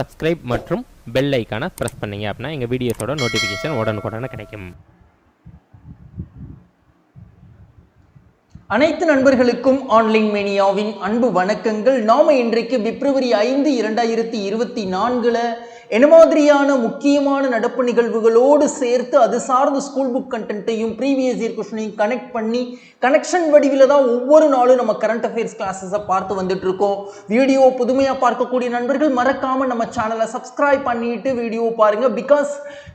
Subscribe மற்றும் bell ஐக்கானை press பண்ணிங்க அப்படின்னா எங்கள் வீடியோஸோட நோட்டிஃபிகேஷன் உடனுக்குடனே கிடைக்கும். அனைத்து நண்பர்களுக்கும் ஆன்லைன் மேனியாவின் அன்பு வணக்கங்கள். நாம இன்றைக்கு பிப்ரவரி ஐந்து இரண்டாயிரத்தி இருபத்தி நான்குல என்ன மாதிரியான முக்கியமான நடப்பு நிகழ்வுகளோடு சேர்த்து அது சார்ந்த ஸ்கூல் புக் கண்டென்ட்டையும் ப்ரீவியஸ் இயர் கொஸ்டினையும் கனெக்ட் பண்ணி கனெக்ஷன் வடிவில் தான் ஒவ்வொரு நாளும் நம்ம கரண்ட் அஃபேர்ஸ் கிளாஸஸை பார்த்து வந்துட்டு இருக்கோம் வீடியோ புதுமையாக பார்க்கக்கூடிய நண்பர்கள் மறக்காமல் நம்ம சேனலை சப்ஸ்கிரைப் பண்ணிட்டு வீடியோ பாருங்கள் பிகாஸ்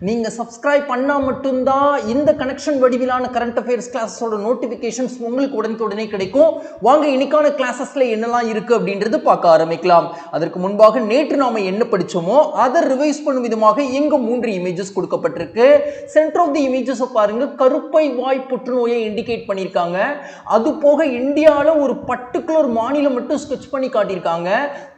நீங்கள் சப்ஸ்கிரைப் பண்ணால் மட்டும்தான் இந்த கனெக்ஷன் வடிவிலான கரண்ட் அஃபேர்ஸ் கிளாஸஸோட நோட்டிஃபிகேஷன்ஸ் உங்களுக்கு உடனுக்கு உடனே கிடைக்கும். வாங்க இன்னைக்கான கிளாஸஸில் என்னெல்லாம் இருக்குது அப்படின்றது பார்க்க ஆரம்பிக்கலாம். அதற்கு முன்பாக நேற்று நாம் என்ன படித்தோமோ அதை ரிவைஸ் பண்ணும் விதமாக இங்கு மூன்று இமேஜஸ் கொடுக்கப்பட்டிருக்கு. சென்டர் ஆஃப் தி இமேஜஸை பாருங்க கருப்பை வாய் புற்றுநோயை இண்டிகேட் பண்ணியிருக்காங்க. அது போக இந்தியாவில் ஒரு பர்டிகுலர் மாநிலம் மட்டும் ஸ்கெச் பண்ணி காட்டியிருக்காங்க.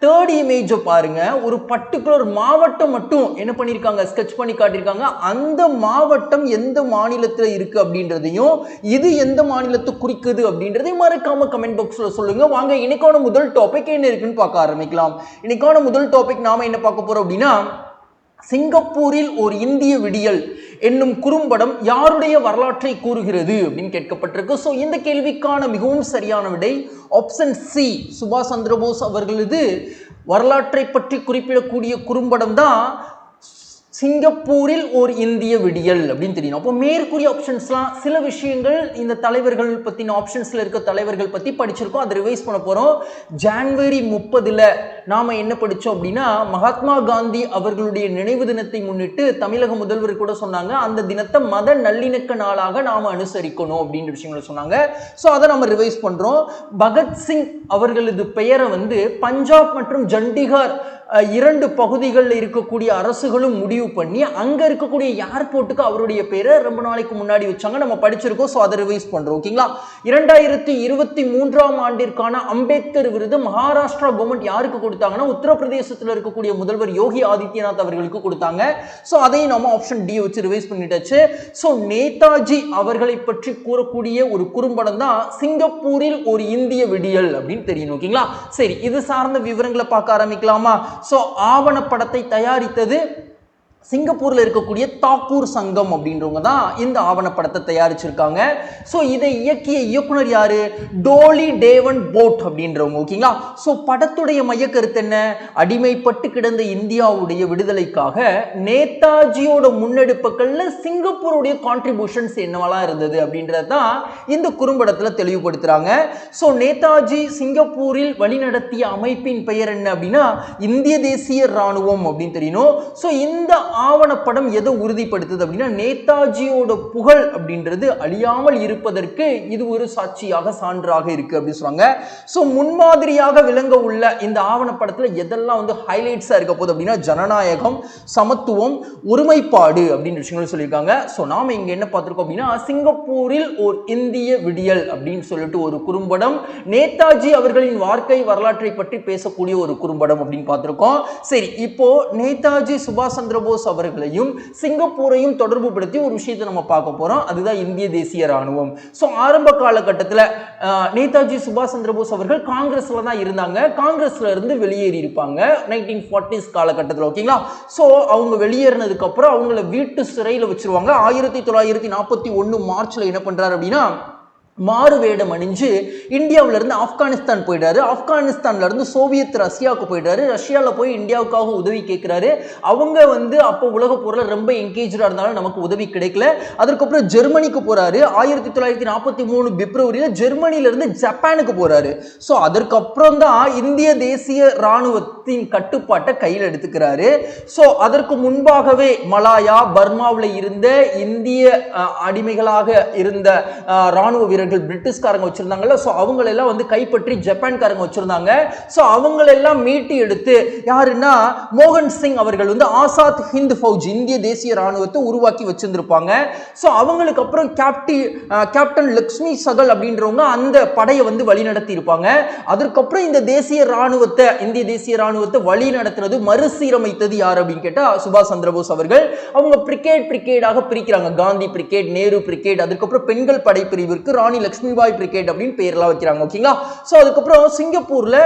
தேர்ட் இமேஜை பாருங்க. ஒரு பர்டிகுலர் மாவட்டம் மட்டும் என்ன பண்ணியிருக்காங்க? ஸ்கெச் பண்ணி காட்டியிருக்காங்க. அந்த மாவட்டம் எந்த மாநிலத்தில் இருக்கு அப்படின்றதையும் இது எந்த மாநிலத்தை குறிக்குது அப்படின்றதையும் மறக்காம கமெண்ட் பாக்ஸில் சொல்லுங்க. வாங்க இன்னைக்கான முதல் டாபிக் என்ன இருக்குன்னு பார்க்க ஆரம்பிக்கலாம். இன்னைக்கான முதல் டாபிக் நாம என்ன பார்க்க போறோம் அப்படின்னா சிங்கப்பூரில் ஒரு இந்திய விடியல் என்னும் குறும்படம் யாருடைய வரலாற்றை கூறுகிறது அப்படின்னு கேட்கப்பட்டிருக்கு. ஸோ இந்த கேள்விக்கான மிகவும் சரியான விடை ஆப்ஷன் சி சுபாஷ் சந்திரபோஸ் அவர்களது வரலாற்றை பற்றி குறிப்பிடக்கூடிய குறும்படம் தான் சிங்கப்பூரில் ஒரு இந்திய விடியல் அப்படின்னு தெரியணும் அப்போ மேற்கூறிய ஆப்ஷன்ஸ்லாம் சில விஷயங்கள் இந்த தலைவர்கள் பற்றின ஆப்ஷன்ஸில் இருக்க தலைவர்கள் பற்றி படிச்சிருக்கோம். அதை ரிவைஸ் பண்ண போகிறோம் ஜான்வரி முப்பதில் நாம் என்ன படித்தோம் அப்படின்னா மகாத்மா காந்தி அவர்களுடைய நினைவு தினத்தை முன்னிட்டு தமிழக முதல்வர் கூட சொன்னாங்க அந்த தினத்தை மத நல்லிணக்க நாளாக நாம் அனுசரிக்கணும் அப்படின்ற விஷயங்களை சொன்னாங்க. ஸோ அதை நம்ம ரிவைஸ் பண்ணுறோம் பகத்சிங் அவர்களது பெயரை வந்து பஞ்சாப் மற்றும் சண்டிகார் இரண்டு பகுதிகளில் இருக்கக்கூடிய அரசுகளும் முடிவு பண்ணி அங்கே இருக்கக்கூடிய ஏர்போர்ட்டுக்கு அவருடைய பேரை ரொம்ப நாளைக்கு முன்னாடி வச்சாங்க நம்ம படிச்சிருக்கோம் ஸோ அதை ரிவைஸ் பண்ணுறோம் ஓகேங்களா இரண்டாயிரத்தி இருபத்தி மூன்றாம் ஆண்டிற்கான அம்பேத்கர் விருது மகாராஷ்டிரா கவர்மெண்ட் யாருக்கு கொடுத்தாங்கன்னா உத்தரப்பிரதேசத்தில் இருக்கக்கூடிய முதல்வர் யோகி ஆதித்யநாத் அவர்களுக்கு கொடுத்தாங்க. ஸோ அதையும் நம்ம ஆப்ஷன் டி வச்சு ரிவைஸ் பண்ணிட்டாச்சு. ஸோ நேதாஜி அவர்களை பற்றி கூறக்கூடிய ஒரு குறும்படம் தான் சிங்கப்பூரில் ஒரு இந்திய விடியல் அப்படின்னு தெரியணும் ஓகேங்களா சரி இது சார்ந்த விவரங்களை பார்க்க ஆரம்பிக்கலாமா? ஸோ ஆவணப்படத்தை தயாரித்தது சிங்கப்பூரில் இருக்கக்கூடிய தாக்கூர் சங்கம் அப்படின்றவங்க தான் இந்த ஆவணப்படத்தை தயாரிச்சிருக்காங்க. ஸோ இதை இயக்கிய இயக்குனர் யாரு? டோலி டேவன் போட் அப்படின்றவங்க ஓகேங்களா ஸோ படத்துடைய மையக்கருத்து என்ன? அடிமைப்பட்டு கிடந்த இந்தியாவுடைய விடுதலைக்காக நேதாஜியோட முன்னெடுப்புகளில் சிங்கப்பூருடைய கான்ட்ரிபியூஷன்ஸ் என்னவெல்லாம் இருந்தது அப்படின்றது தான் இந்த குறும்படத்தில் தெளிவுபடுத்துகிறாங்க ஸோ நேதாஜி சிங்கப்பூரில் வழிநடத்திய அமைப்பின் பெயர் என்ன அப்படின்னா இந்திய தேசிய ராணுவம் அப்படின்னு தெரியணும் ஸோ இந்த ஆவணப்படம் எதை உறுதிப்படுத்துது அப்படின்னா நேதாஜியோட புகழ் அப்படின்றது அழியாமல் இருப்பதற்கு இது ஒரு சாட்சியாக சான்றாக இருக்கு அப்படின்னு சொல்றாங்க ஸோ முன்மாதிரியாக விளங்க உள்ள இந்த ஆவணப்படத்தில் எதெல்லாம் வந்து ஹைலைட்ஸாக இருக்க போகுது அப்படின்னா ஜனநாயகம் சமத்துவம் ஒருமைப்பாடு அப்படின்ற விஷயங்கள் சொல்லியிருக்காங்க. ஸோ நாம் இங்கே என்ன பார்த்துருக்கோம் அப்படின்னா சிங்கப்பூரில் ஒரு இந்திய விடியல் அப்படின்னு சொல்லிட்டு ஒரு குறும்படம் நேதாஜி அவர்களின் வாழ்க்கை வரலாற்றை பற்றி பேசக்கூடிய ஒரு குறும்படம் அப்படின்னு பார்த்துருக்கோம். சரி இப்போ நேதாஜி சுபாஷ் சந்திர போஸ் அவர்களையும் சிங்கப்பூரையும் தொடர்பு படுத்தி ஒரு விஷயத்தை நம்ம பார்க்க போறோம். அதுதான் இந்திய தேசிய ராணுவம் ஸோ ஆரம்ப காலகட்டத்தில் நேதாஜி சுபாஷ் சந்திர போஸ் அவர்கள் காங்கிரஸில் தான் இருந்தாங்க. காங்கிரஸ்ல இருந்து வெளியேறி இருப்பாங்க. நைன்டீன் ஃபார்ட்டிஸ் காலகட்டத்தில் ஓகேங்களா ஸோ அவங்க வெளியேறினதுக்கப்புறம் அவங்கள வீட்டு சிறையில் வச்சிருவாங்க. ஆயிரத்தி தொள்ளாயிரத்தி நாற்பத்தி ஒன்று மார்ச்ல என்ன பண்றாரு அப்படின்னா மாறு வேடம் அணிஞ்சு இந்தியாவிலேருந்து ஆப்கானிஸ்தான் போயிட்டாரு ஆப்கானிஸ்தான்லேருந்து சோவியத் ரஷ்யாவுக்கு போயிட்டாரு ரஷ்யாவில் போய் இந்தியாவுக்காக உதவி கேட்குறாரு அவங்க வந்து அப்போ உலக போரில் ரொம்ப என்கேஜாக இருந்தாலும் நமக்கு உதவி கிடைக்கல. அதுக்கப்புறம் ஜெர்மனிக்கு போகிறாரு ஆயிரத்தி தொள்ளாயிரத்தி நாற்பத்தி மூணு பிப்ரவரியில் ஜெர்மனிலேருந்து ஜப்பானுக்கு போகிறாரு ஸோ அதற்கப்புறம் தான் இந்திய தேசிய ராணுவத்தின் கட்டுப்பாட்டை கையில் எடுத்துக்கிறாரு. ஸோ அதற்கு முன்பாகவே மலாயா பர்மாவில் இருந்த இந்திய அடிமைகளாக இருந்த இராணுவ வீரர்கள் வீரர்கள் பிரிட்டிஷ்காரங்க வச்சுருந்தாங்கல்ல ஸோ அவங்களெல்லாம் வந்து கைப்பற்றி ஜப்பான்காரங்க வச்சுருந்தாங்க. ஸோ அவங்களெல்லாம் மீட்டு எடுத்து யாருன்னா மோகன் சிங் அவர்கள் வந்து ஆசாத் ஹிந்த் ஃபவுஜ் இந்திய தேசிய ராணுவத்தை உருவாக்கி வச்சுருந்துருப்பாங்க. ஸோ அவங்களுக்கு அப்புறம் கேப்டி கேப்டன் லக்ஷ்மி சகல் அப்படின்றவங்க அந்த படையை வந்து வழிநடத்தி இருப்பாங்க அதற்கப்புறம் இந்த தேசிய ராணுவத்தை இந்திய தேசிய ராணுவத்தை வழி நடத்துறது மறுசீரமைத்தது யார் அப்படின்னு கேட்டால் சுபாஷ் சந்திரபோஸ் அவர்கள். அவங்க பிரிகேட் பிரிகேடாக பிரிக்கிறாங்க. காந்தி பிரிகேட் நேரு பிரிகேட் அதுக்கப்புறம் பெண்கள் படைப்பிரிவிற்கு ராணி ராணி லக்ஷ்மிபாய் பிரிகேட் அப்படின்னு பேர்லாம் வைக்கிறாங்க ஓகேங்களா ஸோ அதுக்கப்புறம் சிங்கப்பூர்ல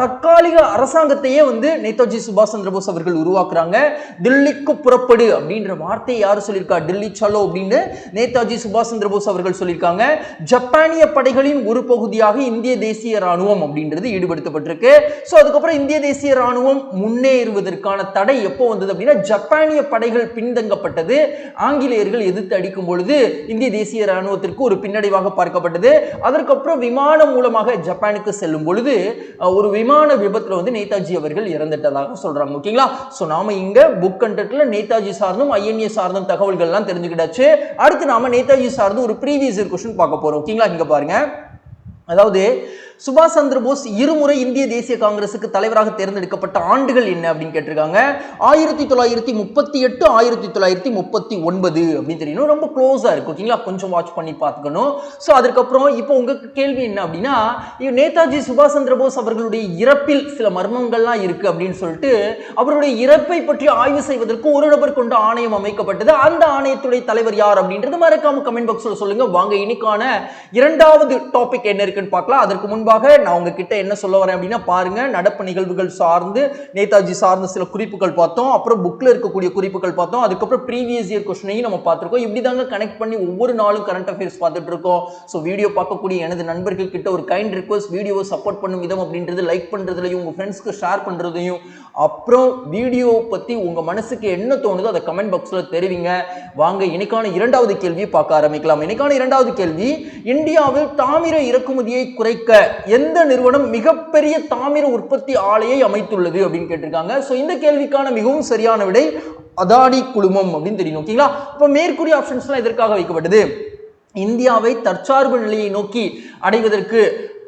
தற்காலிக அரசாங்கத்தையே வந்து நேதாஜி சுபாஷ் சந்திர போஸ் அவர்கள் உருவாக்குறாங்க. தில்லிக்கு புறப்படு அப்படின்ற வார்த்தையை யார் சொல்லியிருக்கா? டில்லி சலோ அப்படின்னு நேதாஜி சுபாஷ் சந்திர போஸ் அவர்கள் சொல்லியிருக்காங்க. ஜப்பானிய படைகளின் ஒரு பகுதியாக இந்திய தேசிய ராணுவம் அப்படின்றது ஈடுபடுத்தப்பட்டிருக்கு. ஸோ அதுக்கப்புறம் இந்திய தேசிய ராணுவம் முன்னேறுவதற்கான தடை எப்போ வந்தது அப்படின்னா ஜப்பானிய படைகள் பின்தங்கப்பட்டது. ஆங்கிலேயர்கள் எதிர்த்து அடிக்கும் பொழுது இந்திய தேசிய ராணுவத்திற்கு ஒரு பின்னடைவாக பார்க்கப்பட்டது. அதற்கப்புறம் விமானம் மூலமாக ஜப்பானுக்கு செல்லும் பொழுது ஒரு விமான விபத்தில் வந்து நேதாஜி அவர்கள் இறந்துட்டதாக சொல்றாங்க. ஓகேங்களா? ஸோ நாம இங்க புக் கண்டென்ட்ல நேதாஜி சார்ந்தும் ஐஎன்ஏ சார்ந்தும் தகவல்கள்லாம் தெரிஞ்சுக்கிட்டாச்சு. அடுத்து நாம நேதாஜி சார்ந்து ஒரு ப்ரீவியஸ் கொஸ்டின் பார்க்க போறோம். ஓகேங்களா? இங்க பாருங்க. அதாவது சுபாஷ் சந்திர போஸ் இருமுறை இந்திய தேசிய காங்கிரசுக்கு தலைவராக தேர்ந்தெடுக்கப்பட்ட ஆண்டுகள் என்ன அப்படின்னு கேட்டிருக்காங்க? ஆயிரத்தி தொள்ளாயிரத்தி முப்பத்தி எட்டு ஆயிரத்தி தொள்ளாயிரத்தி முப்பத்தி ஒன்பது அப்படின்னு தெரியணும் ரொம்ப க்ளோஸாக இருக்கு ஓகேங்களா? கொஞ்சம் வாட்ச் பண்ணி பார்த்துக்கணும். ஸோ அதுக்கப்புறம் இப்போ உங்களுக்கு கேள்வி என்ன அப்படின்னா நேதாஜி சுபாஷ் சந்திர போஸ் அவர்களுடைய இறப்பில் சில மர்மங்கள்லாம் இருக்கு அப்படின்னு சொல்லிட்டு அவருடைய இறப்பை பற்றி ஆய்வு செய்வதற்கு ஒரு நபர் கொண்ட ஆணையம் அமைக்கப்பட்டது. அந்த ஆணையத்துடைய தலைவர் யார் அப்படின்றது மறக்காம கமெண்ட் பாக்ஸில் சொல்லுங்க. வாங்க இன்னைக்கான இரண்டாவது டாபிக் என்ன இருக்குன்னு பார்க்கலாம். அதற்கு முன்பாக நான் உங்ககிட்ட என்ன சொல்ல வரேன் அப்படின்னா பாருங்க நடப்பு நிகழ்வுகள் சார்ந்து நேதாஜி சார்ந்த சில குறிப்புகள் பார்த்தோம். அப்புறம் புக்கில் இருக்கக்கூடிய குறிப்புகள் பார்த்தோம். அதுக்கப்புறம் ப்ரீவியஸ் இயர் கொஸ்டினையும் நம்ம பார்த்துருக்கோம். இப்படி தாங்க கனெக்ட் பண்ணி ஒவ்வொரு நாளும் கரண்ட் அஃபேர்ஸ் பார்த்துட்டு இருக்கோம். ஸோ வீடியோ பார்க்கக்கூடிய எனது நண்பர்கள் கிட்ட ஒரு கைண்ட் ரிக்வஸ்ட் வீடியோ சப்போர்ட் பண்ணும் விதம் அப்படின்றது லைக் பண்ணுறதுலையும் உங்கள் ஃப்ரெண்ட்ஸ்க்கு ஷேர் பண்ணுறதையும் அப்புறம் வீடியோ பற்றி உங்கள் மனசுக்கு என்ன தோணுதோ அதை கமெண்ட் பாக்ஸில் தெரிவிங்க. வாங்க இன்னைக்கான இரண்டாவது கேள்வியை பார்க்க ஆரம்பிக்கலாம். இன்னைக்கான இரண்டாவது கேள்வி இந்தியாவில் தாமிர இறக்குமதியை குறைக்க எந்த நிறுவனம் மிகப்பெரிய தாமிர உற்பத்தி ஆலையை அமைத்துள்ளது அப்படின்னு கேட்டிருக்காங்க. ஸோ இந்த கேள்விக்கான மிகவும் சரியான விடை அதானி குழுமம் அப்படின்னு தெரியும். ஓகேங்களா? இப்போ மேற்கூறிய ஆப்ஷன்ஸ்லாம் எதற்காக வைக்கப்பட்டது? இந்தியாவை தற்சார்பு நிலையை நோக்கி அடைவதற்கு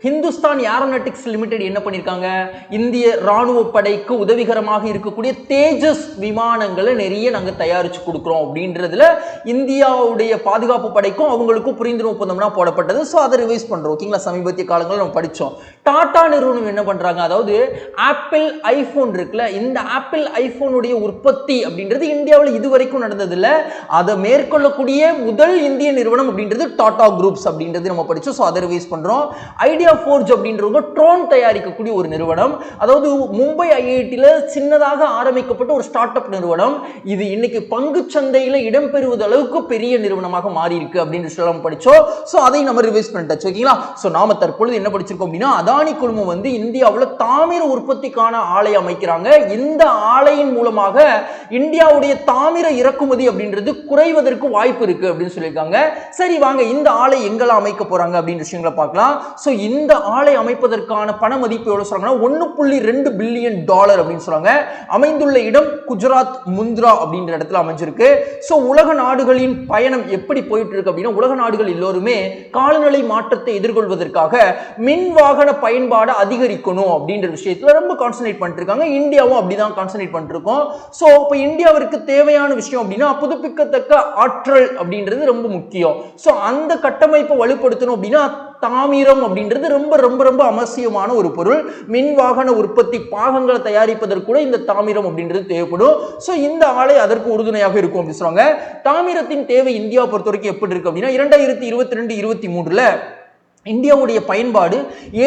ஹிந்துஸ்தான் ஏரோநாட்டிக்ஸ் லிமிடெட் என்ன பண்ணியிருக்காங்க இந்திய ராணுவ படைக்கு உதவிகரமாக இருக்கக்கூடிய தேஜஸ் விமானங்களை நிறைய நாங்கள் தயாரித்து கொடுக்குறோம் அப்படின்றதுல இந்தியாவுடைய பாதுகாப்பு படைக்கும் அவங்களுக்கும் புரிந்துணர்வு ஒப்பந்தம்னா போடப்பட்டது. ஸோ அதை ரிவைஸ் பண்ணுறோம் ஓகேங்களா? சமீபத்திய காலங்களில் நம்ம படித்தோம் டாடா நிறுவனம் என்ன பண்ணுறாங்க அதாவது ஆப்பிள் ஐஃபோன் இருக்குல்ல இந்த ஆப்பிள் ஐஃபோனுடைய உற்பத்தி அப்படின்றது இந்தியாவில் இதுவரைக்கும் நடந்ததில்ல. அதை மேற்கொள்ளக்கூடிய முதல் இந்திய நிறுவனம் அப்படின்றது டாடா குரூப்ஸ் அப்படின்றது நம்ம படித்தோம் ஸோ அதை ரிவைஸ் பண்ணுறோம் ஐடியா ஃபோர்ஜ் அப்படின்றவங்க ட்ரோன் தயாரிக்கக்கூடிய ஒரு நிறுவனம். அதாவது மும்பை ஐஐடியில் சின்னதாக ஆரம்பிக்கப்பட்ட ஒரு ஸ்டார்ட் அப் நிறுவனம். இது இன்னைக்கு பங்கு சந்தையில் இடம்பெறுவது அளவுக்கு பெரிய நிறுவனமாக மாறி இருக்கு அப்படின்னு சொல்லி நம்ம ஸோ அதை நம்ம ரிவைஸ் பண்ணிட்டாச்சு ஓகேங்களா? ஸோ நாம தற்பொழுது என்ன படிச்சிருக்கோம் அப்படின்னா அதானி குழுமம் வந்து இந்தியாவில் தாமிர உற்பத்திக்கான ஆலை அமைக்கிறாங்க. இந்த ஆலையின் மூலமாக இந்தியாவுடைய தாமிர இறக்குமதி அப்படின்றது குறைவதற்கு வாய்ப்பு இருக்கு அப்படின்னு சொல்லியிருக்காங்க. சரி வாங்க இந்த ஆலை எங்கெல்லாம் அமைக்க போறாங்க அப்படின்னு விஷயங்களை பார்க்கலாம். ஸோ இந்த இந்த ஆலை அமைப்பதற்கான பண மதிப்பு எவ்வளவு சொல்றாங்கன்னா ஒன்று புள்ளி ரெண்டு பில்லியன் டாலர் அப்படின்னு சொல்றாங்க. அமைந்துள்ள இடம் குஜராத் முந்த்ரா அப்படின்ற இடத்துல அமைஞ்சிருக்கு. ஸோ உலக நாடுகளின் பயணம் எப்படி போயிட்டு இருக்கு அப்படின்னா உலக நாடுகள் எல்லோருமே காலநிலை மாற்றத்தை எதிர்கொள்வதற்காக மின் வாகன பயன்பாடை அதிகரிக்கணும் அப்படின்ற விஷயத்துல ரொம்ப கான்சன்ட்ரேட் பண்ணிட்டு இருக்காங்க இந்தியாவும் அப்படிதான் கான்சன்ட்ரேட் பண்ணிட்டு இருக்கோம் ஸோ இப்போ இந்தியாவிற்கு தேவையான விஷயம் அப்படின்னா புதுப்பிக்கத்தக்க ஆற்றல் அப்படின்றது ரொம்ப முக்கியம். ஸோ அந்த கட்டமைப்பை வலுப்படுத்தணும் அப்படின்னா தாமிரம் அப்படின்றது ரொம்ப ரொம்ப ரொம்ப அவசியமான ஒரு பொருள். மின் வாகன உற்பத்தி பாகங்களை தயாரிப்பதற்கு கூட இந்த தாமிரம் அப்படின்றது தேவைப்படும். ஸோ இந்த ஆலை அதற்கு உறுதுணையாக இருக்கும் அப்படின்னு சொல்றாங்க தாமிரத்தின் தேவை இந்தியா பொறுத்த வரைக்கும் எப்படி இருக்கு அப்படின்னா இரண்டாயிரத்தி இருபத்தி ரெண்டு இருபத்தி மூன்றுல இந்தியாவுடைய பயன்பாடு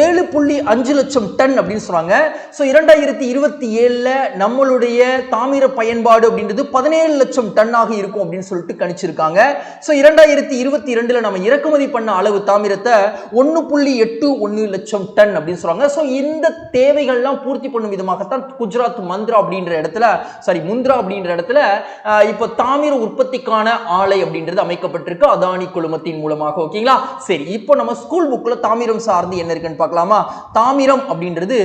ஏழு புள்ளி அஞ்சு லட்சம் டன் அப்படின்னு சொன்னாங்க ஸோ இரண்டாயிரத்தி இருபத்தி ஏழில் நம்மளுடைய தாமிர பயன்பாடு அப்படின்றது பதினேழு லட்சம் டன்னாக இருக்கும் அப்படின்னு சொல்லிட்டு கணிச்சிருக்காங்க. ஸோ இரண்டாயிரத்தி இருபத்தி இரண்டில் நம்ம இறக்குமதி பண்ண அளவு தாமிரத்தை ஒன்று புள்ளி எட்டு ஒன்று லட்சம் டன் அப்படின்னு சொல்கிறாங்க ஸோ இந்த தேவைகள்லாம் பூர்த்தி பண்ணும் விதமாகத்தான் குஜராத் மந்த்ரா அப்படின்ற இடத்துல சாரி முந்த்ரா அப்படின்ற இடத்துல இப்போ தாமிர உற்பத்திக்கான ஆலை அப்படின்றது அமைக்கப்பட்டிருக்கு. அதானி குழுமத்தின் மூலமாக. ஓகேங்களா? சரி இப்போ நம்ம ஸ்கூல் புக்கில் தாமிரம் சார்ந்து என்ன இருக்குன்னு பார்க்கலாமா? தாமிரம் அப்படின்றது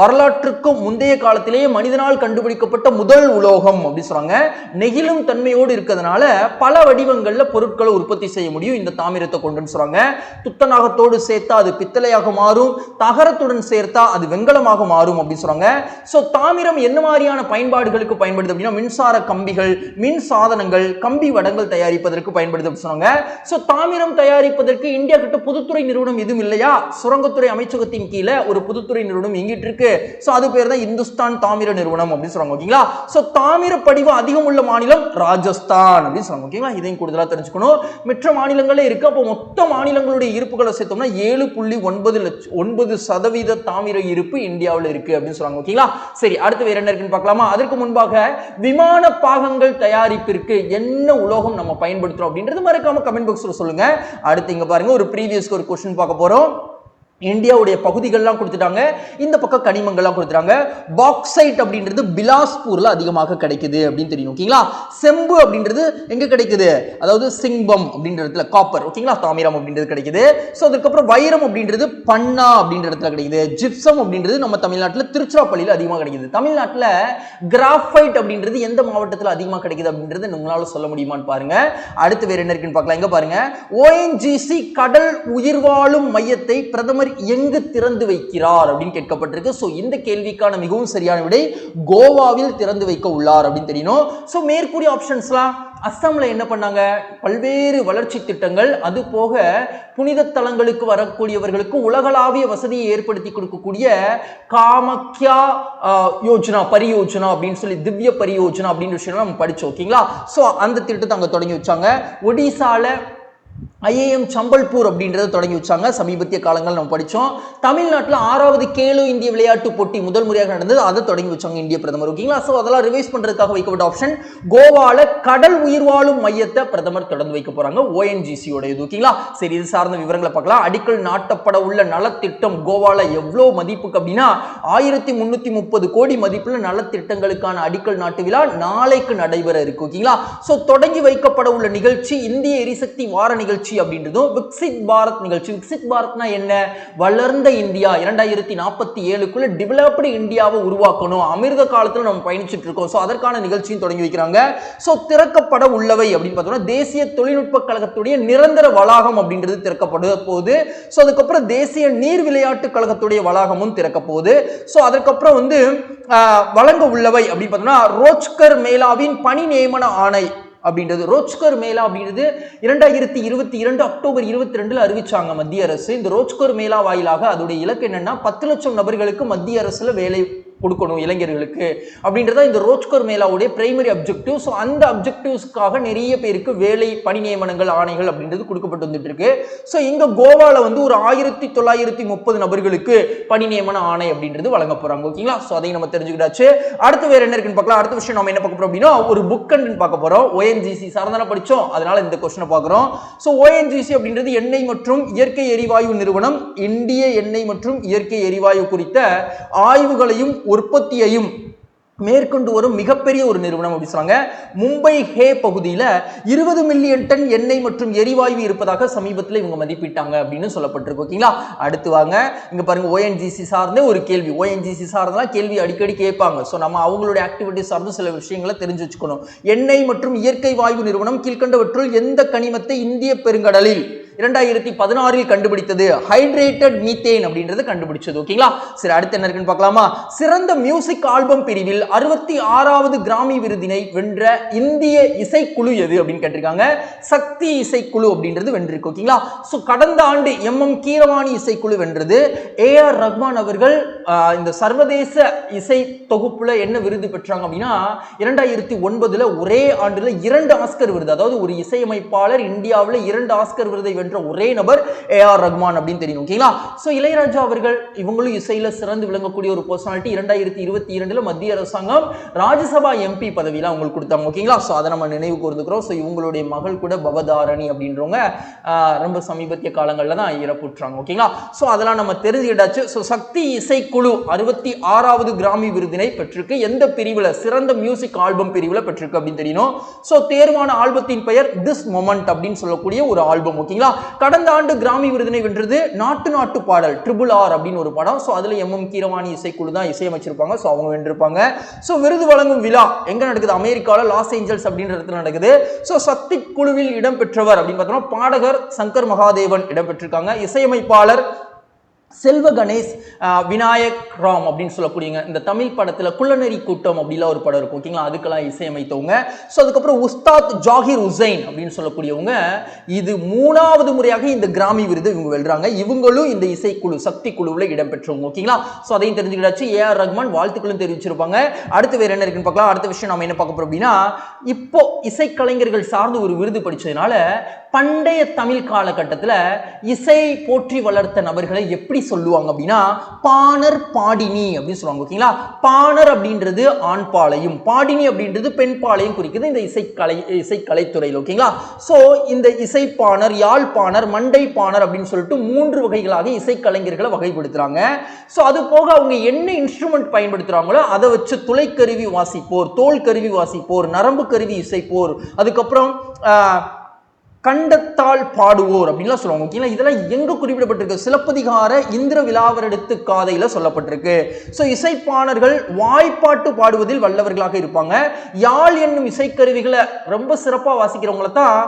வரலாற்றுக்கும் முந்தைய காலத்திலேயே மனிதனால் கண்டுபிடிக்கப்பட்ட முதல் உலோகம் அப்படின்னு சொல்றாங்க. நெகிழும் தன்மையோடு இருக்கிறதுனால பல வடிவங்களில் பொருட்களை உற்பத்தி செய்ய முடியும் இந்த தாமிரத்தை கொண்டுன்னு சொல்றாங்க. துத்தநாகத்தோடு சேர்த்தா அது பித்தளையாக மாறும் தகரத்துடன் சேர்த்தா அது வெங்கலமாக மாறும் அப்படின்னு சொல்றாங்க. ஸோ தாமிரம் என்ன மாதிரியான பயன்பாடுகளுக்கு பயன்படுது அப்படின்னா மின்சார கம்பிகள் மின் சாதனங்கள் கம்பி வடங்கள் தயாரிப்பதற்கு பயன்படுது அப்படின்னு சொன்னாங்க ஸோ தாமிரம் தயாரிப்பதற்கு இந்தியா கிட்ட பொதுத்துறை நிறுவனம் நிறுவனம் இதுவும் இல்லையா? சுரங்கத்துறை அமைச்சகத்தின் கீழே ஒரு புதுத்துறை நிறுவனம் எங்கிட்டு இருக்கு ஸோ அது பேர் தான் இந்துஸ்தான் தாமிர நிறுவனம் அப்படின்னு சொல்றாங்க ஓகேங்களா? ஸோ தாமிர படிவு அதிகம் உள்ள மாநிலம் ராஜஸ்தான் அப்படின்னு சொல்றாங்க ஓகேங்களா? இதையும் கூடுதலாக தெரிஞ்சுக்கணும். மற்ற மாநிலங்களே இருக்கு. அப்போ மொத்த மாநிலங்களுடைய இருப்புகளை சேர்த்தோம்னா ஏழு புள்ளி ஒன்பது லட்சம் ஒன்பது சதவீத தாமிர இருப்பு இந்தியாவில் இருக்கு அப்படின்னு சொல்றாங்க ஓகேங்களா? சரி அடுத்து வேற என்ன இருக்குன்னு பார்க்கலாமா? அதற்கு முன்பாக விமான பாகங்கள் தயாரிப்பிற்கு என்ன உலோகம் நம்ம பயன்படுத்துறோம் அப்படின்றது மறக்காம கமெண்ட் பாக்ஸ்ல சொல்லுங்க. அடுத்து இங்க பாருங்க ஒரு ப்ரீவியஸ்க்கு ஒரு கொஸ்டின் பார்க்க போகிறோம் இந்தியாவுடைய பகுதிகள்லாம் கொடுத்துட்டாங்க. இந்த பக்கம் கனிமங்கள்லாம் கொடுத்துட்டாங்க. பாக்சைட் அப்படின்றது பிலாஸ்பூர்ல அதிகமாக கிடைக்குது அப்படின்னு தெரியும் ஓகேங்களா? செம்பு அப்படின்றது எங்க கிடைக்குது? அதாவது சிங்பம் அப்படின்ற இடத்துல காப்பர் ஓகேங்களா? தாமிரம் அப்படின்றது கிடைக்குது. ஸோ அதுக்கப்புறம் வைரம் அப்படின்றது பன்னா அப்படின்ற இடத்துல கிடைக்குது. ஜிப்சம் அப்படின்றது நம்ம தமிழ்நாட்டில் திருச்சிராப்பள்ளியில் அதிகமாக கிடைக்குது. தமிழ்நாட்டில் கிராஃபைட் அப்படின்றது எந்த மாவட்டத்தில் அதிகமாக கிடைக்குது அப்படின்றது உங்களால சொல்ல முடியுமான்னு பாருங்க. அடுத்து வேற என்ன இருக்குன்னு பார்க்கலாம். எங்க பாருங்க. ஓஎன்ஜிசி கடல் உயிர்வாழும் மையத்தை பிரதமர் எங்கு திறந்து வைக்கிறார் அப்படின்னு கேட்கப்பட்டிருக்கு. ஸோ இந்த கேள்விக்கான மிகவும் சரியான விடை கோவாவில் திறந்து வைக்க உள்ளார் அப்படின்னு தெரியணும் ஸோ மேற்கூறிய ஆப்ஷன்ஸ்லாம் அஸ்ஸாம்ல என்ன பண்ணாங்க? பல்வேறு வளர்ச்சி திட்டங்கள் அது போக புனித தலங்களுக்கு வரக்கூடியவர்களுக்கு உலகளாவிய வசதியை ஏற்படுத்தி கொடுக்கக்கூடிய காமக்யா யோஜனா பரியோஜனா அப்படின்னு சொல்லி திவ்ய பரியோஜனா அப்படின்னு விஷயம் நம்ம படிச்சோம். ஓகேங்களா? ஸோ அந்த திட்டத்தை அங்கே தொடங்கி வச்சாங்க. ஒடிசால ஐஏஎம் சம்பல்பூர் அப்படின்றத தொடங்கி வச்சாங்க. சமீபத்திய காலங்கள் நம்ம படித்தோம் தமிழ்நாட்டில் ஆறாவது கேலோ இந்திய விளையாட்டு போட்டி முதல் முறையாக நடந்தது. அதை தொடங்கி வச்சாங்க இந்திய பிரதமர். ஓகேங்களா? ஸோ அதெல்லாம் ரிவைஸ் பண்ணுறதுக்காக வைக்கப்பட்ட ஆப்ஷன் கோவாவில் கடல் உயிர் வாழும் மையத்தை பிரதமர் தொடர்ந்து வைக்க போகிறாங்க ஓஎன்ஜிசியோட இது ஓகேங்களா? சரி இது சார்ந்த விவரங்களை பார்க்கலாம். அடிக்கல் நாட்டப்பட உள்ள நலத்திட்டம் கோவால எவ்வளோ மதிப்புக்கு அப்படின்னா ஆயிரத்தி முந்நூற்றி முப்பது கோடி மதிப்பில் நலத்திட்டங்களுக்கான அடிக்கல் நாட்டு விழா நாளைக்கு நடைபெற இருக்கு. ஓகேங்களா? ஸோ தொடங்கி வைக்கப்பட உள்ள நிகழ்ச்சி இந்திய எரிசக்தி வார நிகழ்ச்சி அப்படின்றதும் விக்சித் பாரத் நிகழ்ச்சி. விக்சித் பாரத்னா என்ன? வளர்ந்த இந்தியா. இரண்டாயிரத்தி நாற்பத்தி ஏழுக்குள்ள டெவலப்டு இந்தியாவை உருவாக்கணும். அமிர்த காலத்தில் நம்ம பயணிச்சுட்டு இருக்கோம். ஸோ அதற்கான நிகழ்ச்சியும் தொடங்கி வைக்கிறாங்க. ஸோ திறக்கப்பட உள்ளவை அப்படின்னு பார்த்தோம்னா தேசிய தொழில்நுட்ப கழகத்துடைய நிரந்தர வளாகம் அப்படின்றது திறக்கப்பட போகுது. ஸோ அதுக்கப்புறம் தேசிய நீர் விளையாட்டு கழகத்துடைய வளாகமும் திறக்க போகுது. ஸோ அதுக்கப்புறம் வந்து ஆஹ், வழங்க உள்ளவை அப்படின்னு பார்த்தோம்னா ரோச்கர் மேலாவின் பணி நியமன ஆணை. அப்படின்றது. ரோச்கர் மேலா அப்படின்றது இரண்டாயிரத்தி இருபத்தி இரண்டு அக்டோபர் இருபத்தி ரெண்டுல அறிவிச்சாங்க மத்திய அரசு. இந்த ரோச்கர் மேலா வாயிலாக அதோடைய இலக்கு என்னன்னா பத்து லட்சம் நபர்களுக்கு மத்திய அரசுல வேலை கொடுக்கணும் இளைஞர்களுக்கு அப்படின்றத இந்த ரோஜ்கோர் மேலாவுடைய பிரைமரி அப்ஜெக்டிவ் ஸோ அந்த அப்ஜெக்டிவ்ஸ்க்காக நிறைய பேருக்கு வேலை பணி நியமனங்கள் ஆணைகள் அப்படின்றது கொடுக்கப்பட்டு வந்துட்டு இருக்கு ஸோ இந்த கோவாவில் வந்து ஒரு ஆயிரத்தி தொள்ளாயிரத்தி முப்பது நபர்களுக்கு பணி நியமன ஆணை அப்படின்றது வழங்க போகிறாங்க ஓகேங்களா? ஸோ அதையும் நம்ம தெரிஞ்சுக்கிட்டாச்சு. அடுத்து வேறு என்ன இருக்குன்னு பார்க்கலாம். அடுத்த விஷயம் நம்ம என்ன பார்க்க போறோம் அப்படின்னா ஒரு புக் கண்டு பார்க்க போகிறோம் ஓஎன்ஜிசி சார்ந்தான படித்தோம் அதனால இந்த கொஸ்டினை பார்க்குறோம். ஸோ ஓஎன்ஜிசி அப்படின்றது எண்ணெய் மற்றும் இயற்கை எரிவாயு நிறுவனம். இந்திய எண்ணெய் மற்றும் இயற்கை எரிவாயு குறித்த ஆய்வுகளையும் உற்பத்தியையும் மேற்கொண்டு வரும் மிகப்பெரிய ஒரு நிறுவனம் அப்படி சொன்னாங்க மும்பை ஹே பகுதியில் இருபது மில்லியன் டன் எண்ணெய் மற்றும் எரிவாயு இருப்பதாக சமீபத்தில் இவங்க மதிப்பிட்டாங்க அப்படின்னு சொல்லப்பட்டிருக்கு. ஓகேங்களா? அடுத்து வாங்க. இங்க பாருங்க ஓஎன்ஜிசி சார்ந்த ஒரு கேள்வி. ஓஎன்ஜிசி சார்ந்தெல்லாம் கேள்வி அடிக்கடி கேட்பாங்க. ஸோ நம்ம அவங்களுடைய ஆக்டிவிட்டி சார்ந்து சில விஷயங்களை தெரிஞ்சு வச்சுக்கணும். எண்ணெய் மற்றும் இயற்கை வாயு நிறுவனம் கீழ்கண்டவற்றுள் எந்த கனிமத்தை இந்திய பெருங்கடலில் இரண்டாயிரத்தி பதினாறில் கண்டுபிடித்தது ஹைட்ரேட்டட் மீத்தேன் அப்படின்றது கண்டுபிடிச்சது ஓகேங்களா? சரி அடுத்து என்ன இருக்குன்னு பார்க்கலாமா? சிறந்த மியூசிக் ஆல்பம் பிரிவில் அறுபத்தி ஆறாவது கிராமி விருதினை வென்ற இந்திய இசைக்குழு எது அப்படின்னு கேட்டிருக்காங்க. சக்தி இசைக்குழு அப்படின்றது வென்றிருக்கு ஓகேங்களா? ஸோ கடந்த ஆண்டு எம் எம் கீரவாணி இசைக்குழு வென்றது. ஏ ஆர் ரஹ்மான் அவர்கள் இந்த சர்வதேச இசை தொகுப்புல என்ன விருது பெற்றாங்க அப்படின்னா இரண்டாயிரத்தி ஒன்பதுல ஒரே ஆண்டுல இரண்டு ஆஸ்கர் விருது அதாவது ஒரு இசையமைப்பாளர் இந்தியாவில் இரண்டு ஆஸ்கர் விருதை வென்ற ஒரே நபர் ஏ ஆர் ரஹ்மான் அப்படின்னு தெரியும் ஓகேங்களா ஸோ இளையராஜா அவர்கள் இவங்களும் இசையில சிறந்து விளங்கக்கூடிய ஒரு பர்சனாலிட்டி இரண்டாயிரத்தி இருபத்தி இரண்டுல மத்திய அரசாங்கம் ராஜ்யசபா எம்பி பதவியெல்லாம் அவங்களுக்கு கொடுத்தாங்க ஓகேங்களா ஸோ அதை நம்ம நினைவு கூர்ந்துக்கிறோம். ஸோ இவங்களுடைய மகள் கூட பவதாரணி அப்படின்றவங்க ரொம்ப சமீபத்திய காலங்களில் தான் இறப்புற்றாங்க ஓகேங்களா ஸோ அதெல்லாம் நம்ம தெரிஞ்சுக்கிட்டாச்சு. ஸோ சக்தி இசைக்குழு அறுபத்தி ஆறாவது கிராமி விருதினை பெற்றிருக்கு. எந்த பிரிவில்? சிறந்த மியூசிக் ஆல்பம் பிரிவில் பெற்றிருக்கு அப்படின்னு தெரியணும். ஸோ தேர்வான ஆல்பத்தின் பெயர் திஸ் மொமெண்ட் அப்படின்னு சொல்லக்கூடிய ஒரு ஆல்பம் ஓகேங்களா கடந்த ஆண்டு கிராமி விருதினை வென்றது நாட்டு நாட்டு பாடல் ட்ரிபிள் ஆர் அப்படின்னு ஒரு படம். ஸோ அதில் எம் எம் கீரவாணி இசைக்குழு தான் இசையமைச்சிருப்பாங்க. ஸோ அவங்க வென்றிருப்பாங்க. ஸோ விருது வழங்கும் விழா எங்க நடக்குது? அமெரிக்காவில் லாஸ் ஏஞ்சல்ஸ் அப்படின்ற இடத்துல நடக்குது. ஸோ சக்தி குழுவில் இடம்பெற்றவர் அப்படின்னு பார்த்தோம்னா பாடகர் சங்கர் மகாதேவன் இடம்பெற்றிருக்காங்க. இசையமைப்பாளர் செல்வ கணேஷ் விநாயக் ராம் அப்படின்னு சொல்லக்கூடியங்க. இந்த தமிழ் படத்தில் குள்ளநெறி கூட்டம் அப்படிலாம் ஒரு படம் இருக்கும் ஓகேங்களா? அதுக்கெல்லாம் இசையமைத்தவங்க. ஸோ அதுக்கப்புறம் உஸ்தாத் ஜாகிர் உசைன் அப்படின்னு சொல்லக்கூடியவங்க. இது மூணாவது முறையாக இந்த கிராமி விருது இவங்க வெல்றாங்க. இவங்களும் இந்த இசைக்குழு சக்தி குழுவில் இடம்பெற்றவங்க ஓகேங்களா? ஸோ அதையும் தெரிஞ்சுக்கிட்டாச்சு. ஏஆர் ரஹ்மான் வாழ்த்துக்களும் தெரிவிச்சிருப்பாங்க. அடுத்து வேறு என்ன இருக்குன்னு பார்க்கலாம். அடுத்த விஷயம் நம்ம என்ன பார்க்க போகிறோம் அப்படின்னா இப்போ இசைக்கலைஞர்கள் சார்ந்து ஒரு விருது படித்ததுனால பண்டைய தமிழ் காலகட்டத்தில் இசை போற்றி வளர்த்த நபர்களை எப்படி சொல்லுவாங்க அப்படின்னா பாணர் பாடினி அப்படின்னு சொல்லுவாங்க ஓகேங்களா? பாணர் அப்படின்றது ஆண் பாலையும் பாடினி அப்படின்றது பெண் பாலையும் குறிக்குது இந்த இசைக்கலை இசைக்கலைத்துறையில் ஓகேங்களா? ஸோ இந்த இசைப்பாணர் யாழ்ப்பாணர் மண்டை பாணர் அப்படின்னு சொல்லிட்டு மூன்று வகைகளாக இசைக்கலைஞர்களை வகைப்படுத்துறாங்க. ஸோ அது போக அவங்க என்ன இன்ஸ்ட்ருமெண்ட் பயன்படுத்துகிறாங்களோ அதை வச்சு துளைக்கருவி வாசிப்போர் தோல் கருவி வாசிப்போர் நரம்பு கருவி இசைப்போர் அதுக்கப்புறம் கண்டத்தால் பாடுவோர் அப்படின்லாம் சொல்லுவாங்க ஓகேங்களா இதெல்லாம் எங்க குறிப்பிடப்பட்டிருக்கு? சிலப்பதிகார இந்திர விழாவரெடுத்து காதையில சொல்லப்பட்டிருக்கு. ஸோ இசைப்பாணர்கள் வாய்ப்பாட்டு பாடுவதில் வல்லவர்களாக இருப்பாங்க. யாழ் என்னும் இசைக்கருவிகளை ரொம்ப சிறப்பாக வாசிக்கிறவங்கள தான்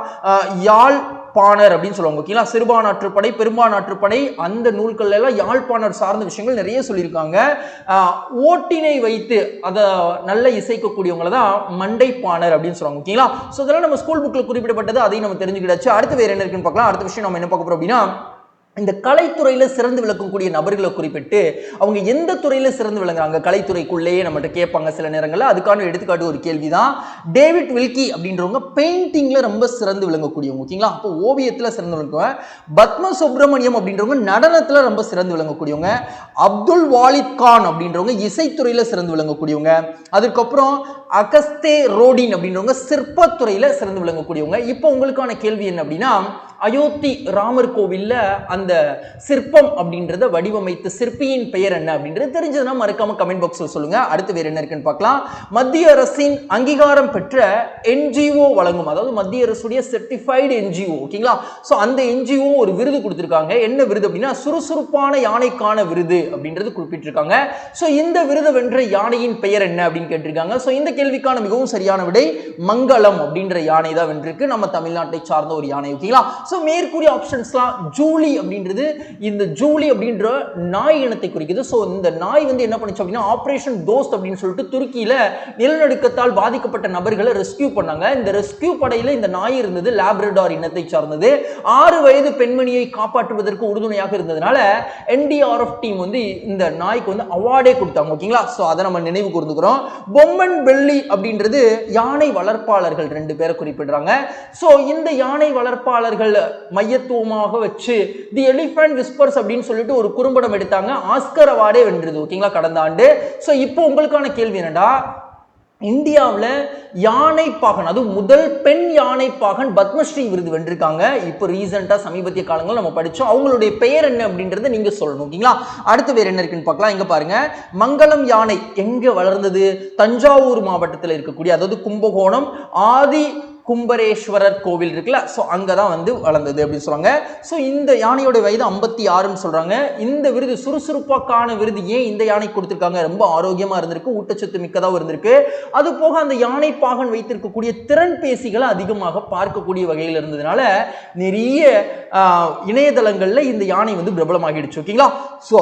யாழ் பாணர் அப்படின்னு சொல்லுவாங்க ஓகேங்களா சிறுபானாற்றுப்படை பெரும்பானாற்றுப்படை அந்த நூல்கள் எல்லாம் யாழ்ப்பாணர் சார்ந்த விஷயங்கள் நிறைய சொல்லியிருக்காங்க. ஓட்டினை வைத்து அதை நல்ல இசைக்கக்கூடியவங்கள தான் மண்டைப்பாணர் அப்படின்னு சொல்லுவாங்க ஓகேங்களா ஸோ இதெல்லாம் நம்ம ஸ்கூல் புக்கில் குறிப்பிடப்பட்டது அதையும் நம்ம தெரிஞ்சுக்கிட்டாச்சு அடுத்து வேறு என்ன இருக்குன்னு பார்க்கலாம். அடுத்த விஷயம் நம்ம என்ன பார்க்க போறோம் அப்படின்னா இந்த கலைத்துறையில் சிறந்து விளக்கக்கூடிய நபர்களை குறிப்பிட்டு அவங்க எந்த துறையில் சிறந்து விளங்குறாங்க? கலைத்துறைக்குள்ளேயே நம்மகிட்ட கேட்பாங்க சில நேரங்களில். அதுக்கான எடுத்துக்காட்டு ஒரு கேள்விதான். டேவிட் வில்கி அப்படின்றவங்க பெயிண்டிங்கில் ரொம்ப சிறந்து விளங்கக்கூடியவங்க ஓகேங்களா? அப்போ ஓவியத்தில் சிறந்து விளங்குவங்க. பத்ம சுப்பிரமணியம் அப்படின்றவங்க நடனத்தில் ரொம்ப சிறந்து விளங்கக்கூடியவங்க. அப்துல் வாலித் கான் அப்படின்றவங்க இசைத்துறையில் சிறந்து விளங்கக்கூடியவங்க. அதுக்கப்புறம் அகஸ்தே ரோடின் அப்படின்றவங்க சிற்பத்துறையில் சிறந்து விளங்கக்கூடியவங்க. இப்போ உங்களுக்கான கேள்வி என்ன அப்படின்னா அயோத்தி ராமர் கோவிலில் அந்த சிற்பம் அப்படின்றத வடிவமைத்த சிற்பியின் பெயர் என்ன அப்படின்றது தெரிஞ்சதுன்னா மறக்காம கமெண்ட் பாக்ஸில் சொல்லுங்க. அடுத்து வேறு என்ன இருக்குன்னு பார்க்கலாம். மத்திய அரசின் அங்கீகாரம் பெற்ற என்ஜிஓ வழங்கும் அதாவது மத்திய அரசுடைய சர்டிஃபைடு என்ஜிஓ ஓகேங்களா? ஸோ அந்த என்ஜிஓ ஒரு விருது கொடுத்துருக்காங்க. என்ன விருது அப்படின்னா சுறுசுறுப்பான யானைக்கான விருது அப்படின்றது குறிப்பிட்டிருக்காங்க. ஸோ இந்த விருது வென்ற யானையின் பெயர் என்ன அப்படின்னு கேட்டிருக்காங்க. ஸோ இந்த கேள்விக்கான மிகவும் சரியான விடை மங்களம் அப்படின்ற யானை தான் வென்றிருக்கு. நம்ம தமிழ்நாட்டை சார்ந்த ஒரு யானை ஓகேங்களா? ஸோ மேற்கூறிய ஆப்ஷன்ஸ்லாம் ஜூலி அப்படின்றது இந்த ஜூலி அப்படின்ற நாய் இனத்தை குறிக்குது. ஸோ இந்த நாய் வந்து என்ன பண்ணுச்சு அப்படின்னா ஆப்ரேஷன் தோஸ்த் அப்படின்னு சொல்லிட்டு துருக்கியில் நிலநடுக்கத்தால் பாதிக்கப்பட்ட நபர்களை ரெஸ்கியூ பண்ணாங்க. இந்த ரெஸ்கியூ படையில் இந்த நாய் இருந்தது லேப்ரடார் இனத்தை சார்ந்தது. ஆறு வயது பெண்மணியை காப்பாற்றுவதற்கு உறுதுணையாக இருந்ததுனால என்டிஆர்எஃப் டீம் வந்து இந்த நாய்க்கு வந்து அவார்டே கொடுத்தாங்க ஓகேங்களா ஸோ அதை நம்ம நினைவு கூர்ந்துக்கிறோம். பொம்மன் வெள்ளி அப்படின்றது யானை வளர்ப்பாளர்கள் ரெண்டு பேரை குறிப்பிடுறாங்க. ஸோ இந்த யானை வளர்ப்பாளர்கள் மையத்துவமாக வச்சு தி எலிஃபண்ட் விஸ்பர்ஸ் அப்படின்னு சொல்லிட்டு ஒரு குறும்படம் எடுத்தாங்க. ஆஸ்கர் அவார்டே வென்றது. ஓகேங்களா? கடந்த ஆண்டு. ஸோ இப்போ உங்களுக்கான கேள்வி என்னடா? இந்தியாவில் யானை பாகன் அது முதல் பெண் யானை பாகன் பத்மஸ்ரீ விருது வென்றிருக்காங்க. இப்போ ரீசெண்டாக சமீபத்திய காலங்கள் நம்ம படித்தோம் அவங்களுடைய பெயர் என்ன அப்படின்றத நீங்க சொல்லணும். ஓகேங்களா? அடுத்து வேறு என்ன இருக்குன்னு பார்க்கலாம். இங்கே பாருங்க. மங்களம் யானை எங்கே வளர்ந்தது? தஞ்சாவூர் மாவட்டத்தில் இருக்கக்கூடிய அதாவது கும்பகோணம் ஆதி கும்பரேஸ்வரர் கோவில் இருக்குல்ல? ஸோ அங்கே தான் வந்து வளர்ந்தது அப்படின்னு சொல்கிறாங்க ஸோ இந்த யானையோட வயது ஐம்பத்தி ஆறுன்னு சொல்கிறாங்க இந்த விருது சுறுசுறுப்பாக்கான விருது ஏன் இந்த யானை கொடுத்துருக்காங்க? ரொம்ப ஆரோக்கியமாக இருந்திருக்கு ஊட்டச்சத்து மிக்கதாகவும் இருந்திருக்கு. அது போக அந்த யானை பாகன் வைத்திருக்கக்கூடிய திறன் பேசிகளை அதிகமாக பார்க்கக்கூடிய வகையில் இருந்ததுனால நிறைய இணையதளங்களில் இந்த யானை வந்து பிரபலமாகிடுச்சு ஓகேங்களா? ஸோ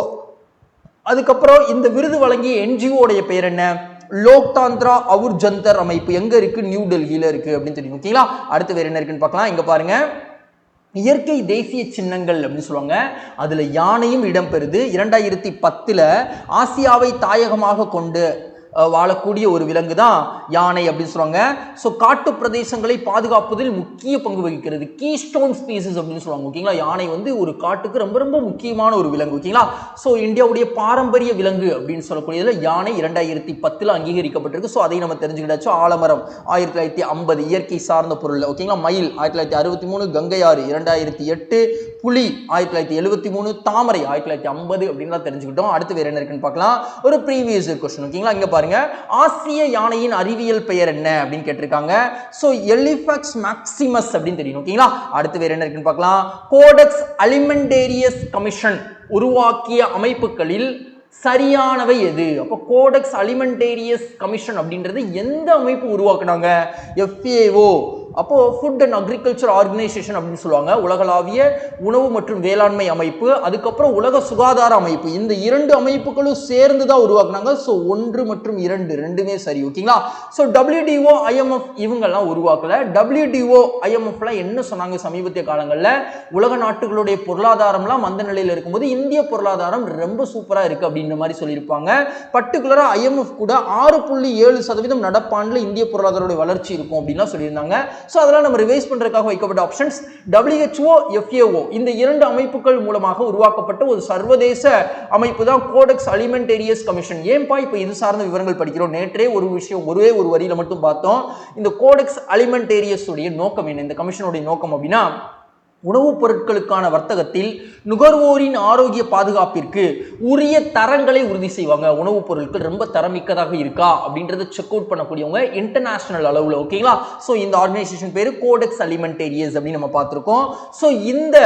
அதுக்கப்புறம் இந்த விருது வழங்கிய என்ஜிஓடைய பெயர் என்ன? லோக்தாந்திரா அவுர் ஜந்தர் அமைப்பு. எங்க இருக்கு? நியூ டெல்லியில இருக்கு அப்படின்னு தெரியும். ஓகேங்களா? அடுத்து வேற என்ன இருக்குன்னு பார்க்கலாம். இங்க பாருங்க. இயற்கை தேசிய சின்னங்கள் அப்படின்னு சொல்லுவாங்க. அதுல யானையும் இடம்பெறுது. இரண்டாயிரத்தி பத்துல ஆசியாவை தாயகமாக கொண்டு வாழக்கூடிய ஒரு விலங்கு தான் யானை அப்படின்னு சொல்லுவாங்க. ஸோ காட்டு பிரதேசங்களை பாதுகாப்பதில் முக்கிய பங்கு வகிக்கிறது. கீ ஸ்டோன் ஸ்பீசஸ் அப்படின்னு சொல்லுவாங்க ஓகேங்களா யானை வந்து ஒரு காட்டுக்கு ரொம்ப ரொம்ப முக்கியமான ஒரு விலங்கு ஓகேங்களா ஸோ இந்தியாவுடைய பாரம்பரிய விலங்கு அப்படின்னு சொல்லக்கூடியதில் யானை இரண்டாயிரத்தி பத்தில் அங்கீகரிக்கப்பட்டிருக்கு. ஸோ அதை நம்ம தெரிஞ்சுக்கிட்டாச்சு. ஆலமரம் ஆயிரத்தி தொள்ளாயிரத்தி ஐம்பது இயற்கை சார்ந்த பொருள் ஓகேங்களா மயில் ஆயிரத்தி தொள்ளாயிரத்தி அறுபத்தி மூணு கங்கையாறு இரண்டாயிரத்தி எட்டு புலி ஆயிரத்தி தொள்ளாயிரத்தி எழுபத்தி மூணு தாமரை ஆயிரத்தி தொள்ளாயிரத்தி ஐம்பது அப்படின்னு தெரிஞ்சுக்கிட்டோம். அடுத்து வேறு என்ன இருக்குன்னு பார்க்கலாம். ஒரு ப்ரீவியஸ் கொஸ்டின் ஓகேங்களா இங்கே பாருங்க. ஆசிய யானையின் அறிவியல் பெயர் என்ன அப்படின்னு கேட்டிருக்காங்க. ஸோ எலிஃபெக்ஸ் மேக்சிமஸ் அப்படின்னு தெரியும். ஓகேங்களா அடுத்து வேற என்ன இருக்குன்னு பார்க்கலாம். கோடெக்ஸ் அலிமெண்டேரியஸ் கமிஷன் உருவாக்கிய அமைப்புகளில் சரியானவை எது? அப்போ கோடெக்ஸ் அலிமெண்டேரியஸ் கமிஷன் அப்படின்றது எந்த அமைப்பு உருவாக்குனாங்க? எஃப்ஏஓ அப்போது ஃபுட் அண்ட் அக்ரிகல்ச்சர் ஆர்கனைசேஷன் அப்படின்னு சொல்லுவாங்க. உலகளாவிய உணவு மற்றும் வேளாண்மை அமைப்பு அதுக்கப்புறம் உலக சுகாதார அமைப்பு. இந்த இரண்டு அமைப்புகளும் சேர்ந்து தான் உருவாக்குனாங்க. ஸோ ஒன்று மற்றும் இரண்டு ரெண்டுமே சரி ஓகேங்களா? ஸோ டபிள்யூடிஓ ஐஎம்எஃப் இவங்கெல்லாம் உருவாக்கல. டபிள்யூடிஓ ஐஎம்எஃப்லாம் என்ன சொன்னாங்க சமீபத்திய காலங்களில்? உலக நாட்டுகளுடைய பொருளாதாரம்லாம் மந்த நிலையில் இருக்கும்போது இந்திய பொருளாதாரம் ரொம்ப சூப்பராக இருக்குது அப்படின்ற மாதிரி சொல்லியிருப்பாங்க. பர்டிகுலராக ஐஎம்எஃப் கூட ஆறு புள்ளி ஏழு சதவீதம் நடப்பாண்டில் இந்திய பொருளாதாரோட வளர்ச்சி இருக்கும் அப்படின்லாம் சொல்லியிருந்தாங்க. ஸோ அதெல்லாம் நம்ம ரிவைஸ் பண்ணுறதுக்காக வைக்கப்பட்ட ஆப்ஷன்ஸ் டபிள்யூஹெச்ஓ எஃப்ஏஓ இந்த இரண்டு அமைப்புகள் மூலமாக உருவாக்கப்பட்ட ஒரு சர்வதேச அமைப்பு தான் கோடெக்ஸ் அலிமெண்டேரியஸ் கமிஷன் ஏன்பா இப்போ இது சார்ந்த விவரங்கள் படிக்கிறோம்? நேற்றே ஒரு விஷயம் ஒரே ஒரு வரியில மட்டும் பார்த்தோம். இந்த கோடெக்ஸ் அலிமெண்டேரியஸுடைய நோக்கம் என்ன? இந்த கமிஷனுடைய நோக்கம் அப்படின்னா உணவுப் பொருட்களுக்கான வர்த்தகத்தில் நுகர்வோரின் ஆரோக்கிய பாதுகாப்பிற்கு உரிய தரங்களை உறுதி செய்வாங்க. உணவுப் பொருட்கள் ரொம்ப தரமிக்கதாக இருக்கா? அப்படின்றத செக் அவுட் பண்ணக்கூடியவங்க இன்டர்நேஷனல் அளவில் ஓகேங்களா ஸோ இந்த ஆர்கனைசேஷன் பேர் கோடெக்ஸ் அலிமெண்டேரியஸ் அப்படின்னு நம்ம பார்த்துருக்கோம். ஸோ இந்த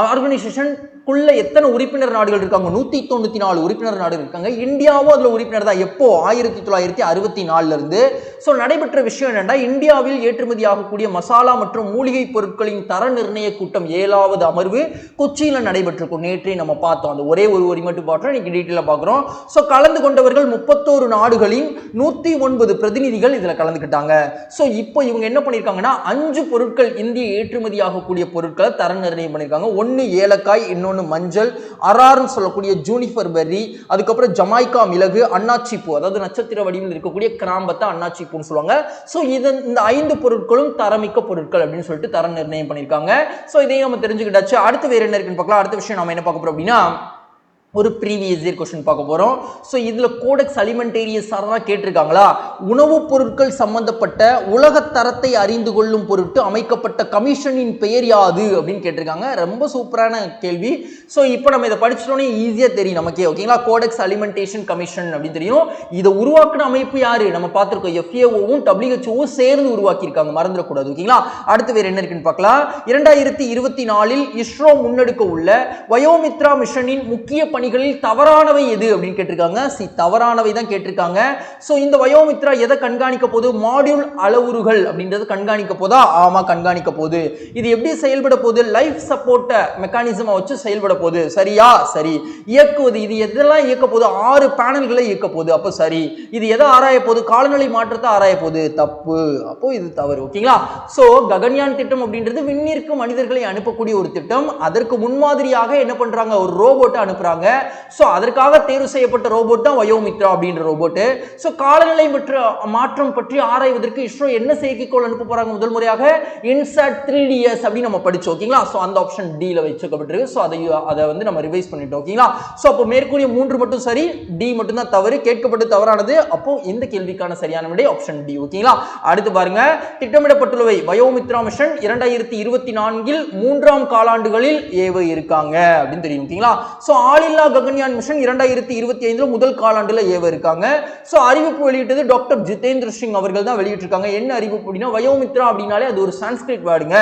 ஆர்கனைசேஷனுக்குள்ளே எத்தனை உறுப்பினர் நாடுகள் இருக்காங்க? நூற்றி தொண்ணூற்றி நாலு உறுப்பினர் நாடுகள் இருக்காங்க. இந்தியாவும் அதில் உறுப்பினர் தான். எப்போ? ஆயிரத்தி தொள்ளாயிரத்தி அறுபத்தி நாலுலேருந்து ஸோ நடைபெற்ற விஷயம் என்னென்னா இந்தியாவில் ஏற்றுமதி ஆகக்கூடிய மசாலா மற்றும் மூலிகை பொருட்களின் தர நிர்ணய கூட்டம் ஏழாவது அமர்வு கொச்சியில் நடைபெற்றிருக்கும். நேற்றே நம்ம பார்த்தோம். அந்த ஒரே ஒரு வரி மட்டும் பார்த்தோம் இன்றைக்கி டீட்டெயிலாக பார்க்குறோம். ஸோ கலந்து கொண்டவர்கள் முப்பத்தோரு நாடுகளின் நூற்றி ஒன்பது பிரதிநிதிகள் இதில் கலந்துக்கிட்டாங்க. ஸோ இப்போ இவங்க என்ன பண்ணியிருக்காங்கன்னா அஞ்சு பொருட்கள் இந்திய ஏற்றுமதி ஆகக்கூடிய பொருட்களை தர நிர்ணயம் பண்ணியிருக்காங்க ஒன்று ஏலக்காய் இன்னொன்று மஞ்சள் அரார்னு சொல்லக்கூடிய ஜூனிஃபர் பெர்ரி அதுக்கப்புறம் ஜமாய்க்கா மிளகு அண்ணாச்சி பூ அதாவது நட்சத்திர வடிவில் இருக்கக்கூடிய கிராம்பத்தை அண்ணாச்சி பூன்னு சொல்லுவாங்க. ஸோ இது இந்த ஐந்து பொருட்களும் தரமிக்க பொருட்கள் அப்படின்னு சொல்லிட்டு தரம் நிர்ணயம் பண்ணியிருக்காங்க. ஸோ இதையும் நம்ம தெரிஞ்சுக்கிட்டாச்சு. அடுத்து வேறு என்ன இருக்குன்னு பார்க்கலாம். அடுத்த விஷயம் நம்ம என்ன பார்க்க போறோம் அப்படின்னா ஒரு ப்ரீவியஸ் இயர் கொஸ்டின் பார்க்க போகிறோம் ஸோ இதில் கோடெக்ஸ் அலிமெண்டேரியஸ் தான் கேட்டிருக்காங்களா? உணவுப் பொருட்கள் சம்பந்தப்பட்ட உலகத் தரத்தை அறிந்து கொள்ளும் பொருட்டு அமைக்கப்பட்ட கமிஷனின் பெயர் யாது? அப்படின்னு கேட்டிருக்காங்க. ரொம்ப சூப்பரான கேள்வி. ஸோ இப்போ நம்ம இதை படிச்சிட்டோன்னே ஈஸியாக தெரியும் நமக்கே ஓகேங்களா கோடெக்ஸ் அலிமெண்டேஷன் கமிஷன் அப்படின்னு தெரியும். இதை உருவாக்குன அமைப்பு யாரு? நம்ம பார்த்துருக்கோம் எஃப்ஏஓவும் டபிள்யூஹெச்ஓவும் சேர்ந்து உருவாக்கியிருக்காங்க. மறந்துடக்கூடாது ஓகேங்களா அடுத்து வேறு என்ன இருக்குன்னு பார்க்கலாம். இரண்டாயிரத்தி இருபத்தி நாலில் இஸ்ரோ முன்னெடுக்க உள்ள வயோமித்ரா மிஷனின் முக்கிய பணி பணிகளில் தவறானவை எது அப்படின்னு கேட்டிருக்காங்க. சி தவறானவை தான் கேட்டிருக்காங்க. ஸோ இந்த வயோமித்ரா எதை கண்காணிக்க போது மாடியூல் அளவுருகள் அப்படின்றது கண்காணிக்க போதா? ஆமாம் கண்காணிக்க போது இது எப்படி செயல்பட போகுது? லைஃப் சப்போர்ட்டை மெக்கானிசமாக வச்சு செயல்பட போகுது. சரியா? சரி. இயக்குவது இது எதெல்லாம் இயக்க போகுது? ஆறு பேனல்களை இயக்க போகுது. அப்போ சரி. இது எதை ஆராய போகுது? காலநிலை மாற்றத்தை ஆராய போகுது. தப்பு. அப்போ இது தவறு. ஓகேங்களா? ஸோ ககன்யான் திட்டம் அப்படின்றது விண்ணிற்கு மனிதர்களை அனுப்பக்கூடிய ஒரு திட்டம். அதற்கு முன்மாதிரியாக என்ன பண்ணுறாங்க ஒரு ரோபோட்டை அனுப்புகிறாங்க ஸோ அதற்காக தேர்வு செய்யப்பட்ட ரோபோட் தான் வயோமித்ரா அப்படின்ற ரோபோட்டு ஸோ காலநிலை மற்றும் மாற்றம் பற்றி ஆராய்வதற்கு இஸ்ரோ என்ன செயற்கைக்கோள் அனுப்ப போகிறாங்க முதல் முறையாக? இன்சாட் த்ரீ டிஎஸ் அப்படின்னு நம்ம படிச்சோம் ஓகேங்களா? ஸோ அந்த ஆப்ஷன் டியில் வச்சுக்கப்பட்டிருக்கு ஸோ அதை அதை வந்து நம்ம ரிவைஸ் பண்ணிட்டோம் ஓகேங்களா? ஸோ அப்போ மேற்கூறிய மூன்று மட்டும் சரி டி மட்டும் தான் தவறு கேட்கப்பட்டு தவறானது. அப்போ இந்த கேள்விக்கான சரியான விடை ஆப்ஷன் டி ஓகேங்களா? அடுத்து பாருங்க திட்டமிடப்பட்டுள்ளவை வயோமித்ரா மிஷன் இரண்டாயிரத்தி இருபத்தி நான்கில் மூன்றாம் காலாண்டுகளில் ஏவ இருக்காங்க அப்படின்னு தெரியும் ஓகேங்களா? ஸோ ஆளில்லா ககன்யான் மிஷன் இரண்டாயிரத்தி இருபத்தி ஐந்துல முதல் காலாண்டுல ஏவ இருக்காங்க. ஸோ அறிவிப்பு வெளியிட்டது டாக்டர் ஜிதேந்திர சிங் அவர்கள் தான் வெளியிட்டிருக்காங்க. என்ன அறிவிப்பு அப்படின்னா வயோமித்ரா அப்படின்னாலே அது ஒரு சான்ஸ்கிரிட் வேர்டுங்க.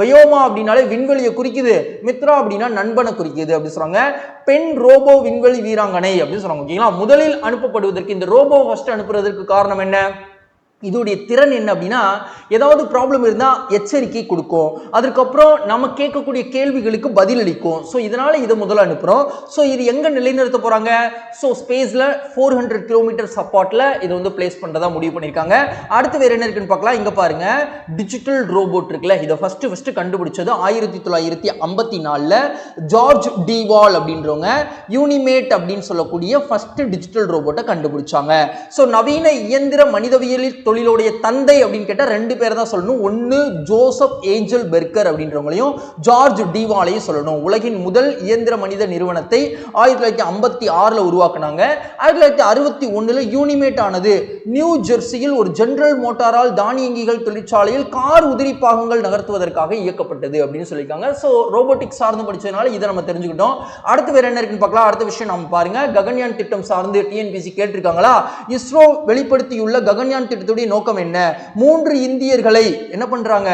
வயோமா அப்படின்னாலே விண்வெளியை குறிக்குது. மித்ரா அப்படின்னா நண்பனை குறிக்குது அப்படின்னு சொல்றாங்க. பெண் ரோபோ விண்வெளி வீராங்கனை அப்படின்னு சொல்றாங்க. ஓகேங்களா? முதலில் அனுப்பப்படுவதற்கு இந்த ரோபோ ஃபர்ஸ்ட் அனுப்புறதற்கு காரணம் என்ன? இதோடைய திறன் என்ன அப்படின்னா ஏதாவது ப்ராப்ளம் இருந்தால் எச்சரிக்கை கொடுக்கும். அதுக்கப்புறம் நம்ம கேட்கக்கூடிய கேள்விகளுக்கு பதிலளிக்கும். ஸோ இதனால் இதை முதல்ல அனுப்புகிறோம் ஸோ இது எங்கே நிலைநிறுத்த போகிறாங்க ஸோ ஸ்பேஸில் ஃபோர் ஹண்ட்ரட் கிலோமீட்டர் சப்பார்ட்டில் இதை வந்து பிளேஸ் பண்ணுறதா முடிவு பண்ணியிருக்காங்க. அடுத்து வேறு என்ன இருக்குன்னு பார்க்கலாம். இங்கே பாருங்க. டிஜிட்டல் ரோபோட் இருக்குல்ல. இதை ஃபஸ்ட்டு ஃபஸ்ட்டு கண்டுபிடிச்சது ஆயிரத்தி தொள்ளாயிரத்தி ஐம்பத்தி நாலில் ஜார்ஜ் டிவால் அப்படின்றவங்க. யூனிமேட் அப்படின்னு சொல்லக்கூடிய ஃபஸ்ட்டு டிஜிட்டல் ரோபோட்டை கண்டுபிடிச்சாங்க. ஸோ நவீன இயந்திர மனிதவியலில் தொழிலுடைய தந்தை அப்படின்னு கேட்டால் ரெண்டு பேர் தான் சொல்லணும். ஒன்று ஜோசப் ஏஞ்சல் பெர்கர் அப்படின்றவங்களையும் ஜார்ஜ் டிவாலையும் சொல்லணும். உலகின் முதல் இயந்திர மனித நிறுவனத்தை ஆயிரத்தி தொள்ளாயிரத்தி ஐம்பத்தி ஆறில் உருவாக்குனாங்க. ஆயிரத்தி தொள்ளாயிரத்தி அறுபத்தி ஒன்றில் யூனிமேட் ஆனது. நியூ ஜெர்சியில் ஒரு ஜெனரல் மோட்டாரால் தானியங்கிகள் தொழிற்சாலையில் கார் உதிரி பாகங்கள் நகர்த்துவதற்காக இயக்கப்பட்டது அப்படின்னு சொல்லியிருக்காங்க. ஸோ ரோபோட்டிக் சார்ந்து படிச்சதுனால இதை நம்ம தெரிஞ்சுக்கிட்டோம். அடுத்து வேற என்ன இருக்குன்னு பார்க்கலாம். அடுத்த விஷயம் நம்ம பாருங்க. ககன்யான் திட்டம் சார்ந்து டிஎன்பிசி கேட்டிருக்காங்களா? இஸ்ரோ வெளிப்படுத்தியுள்ள ககன்யான் திட்டத்துடைய நோக்கம் என்ன? மூன்று இந்தியர்களை என்ன பண்றாங்க?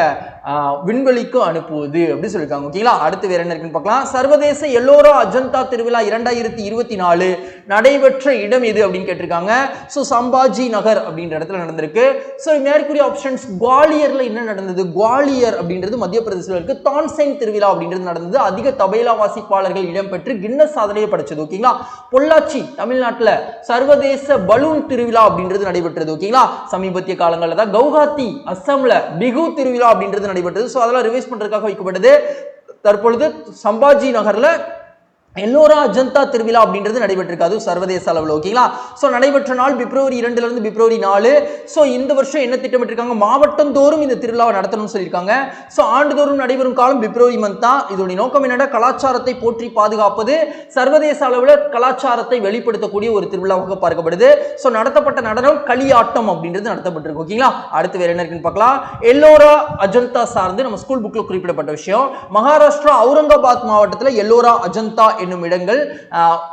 விண்வெளிக்கு அனுப்புவது அப்படின்னு சொல்லியிருக்காங்க. ஓகேங்களா அடுத்து வேற என்ன இருக்குன்னு பார்க்கலாம். சர்வதேச எல்லோரா அஜந்தா திருவிழா இரண்டாயிரத்தி இருபத்தி நாலு நடைபெற்ற இடம் எது அப்படின்னு கேட்டிருக்காங்க. ஸோ சம்பாஜி நகர் அப்படின்ற இடத்துல நடந்திருக்கு. ஸோ மேற்கூறிய ஆப்ஷன்ஸ் குவாலியர்ல என்ன நடந்தது? குவாலியர் அப்படின்றது மத்திய பிரதேசத்தில் இருக்கு தான்சைன் திருவிழா அப்படின்றது நடந்தது. அதிக தபேலா வாசிப்பாளர்கள் இடம்பெற்று கின்னஸ் சாதனையை படைச்சது. ஓகேங்களா பொள்ளாச்சி தமிழ்நாட்டுல சர்வதேச பலூன் திருவிழா அப்படின்றது நடைபெற்றது. ஓகேங்களா சமீபத்திய காலங்களில் தான் கவுஹாத்தி அஸ்ஸாம்ல பிகு திருவிழா அப்படின்றது நடைபெற்றது. ஸோ அதெல்லாம் ரிவைஸ் பண்றதுக்காக வைக்கப்பட்டது. தற்பொழுது சம்பாஜி நகரில் எல்லோரா அஜந்தா திருவிழா அப்படின்றது நடைபெற்றிருக்கு அது சர்வதேச அளவில் ஓகேங்களா ஸோ நடைபெற்ற நாள் பிப்ரவரி இரண்டுலேருந்து பிப்ரவரி நாலு. ஸோ இந்த வருஷம் என்ன திட்டமிட்டிருக்காங்க? மாவட்டம் தோறும் இந்த திருவிழாவை நடத்தணும்னு சொல்லியிருக்காங்க. ஸோ ஆண்டுதோறும் நடைபெறும் காலம் பிப்ரவரி மந்த் தான். இதோடைய நோக்கம் என்னடா கலாச்சாரத்தை போற்றி பாதுகாப்பது. சர்வதேச அளவில் கலாச்சாரத்தை வெளிப்படுத்தக்கூடிய ஒரு திருவிழாவாக பார்க்கப்படுது. ஸோ நடத்தப்பட்ட நடனம் களியாட்டம் அப்படின்றது நடத்தப்பட்டிருக்கு ஓகேங்களா அடுத்து வேற என்ன இருக்குன்னு பார்க்கலாம். எல்லோரா அஜந்தா சார்ந்து நம்ம ஸ்கூல் புக்கில் குறிப்பிடப்பட்ட விஷயம். மகாராஷ்டிரா அவுரங்காபாத் மாவட்டத்தில் எல்லோரா அஜந்தா என்னும் இடங்கள்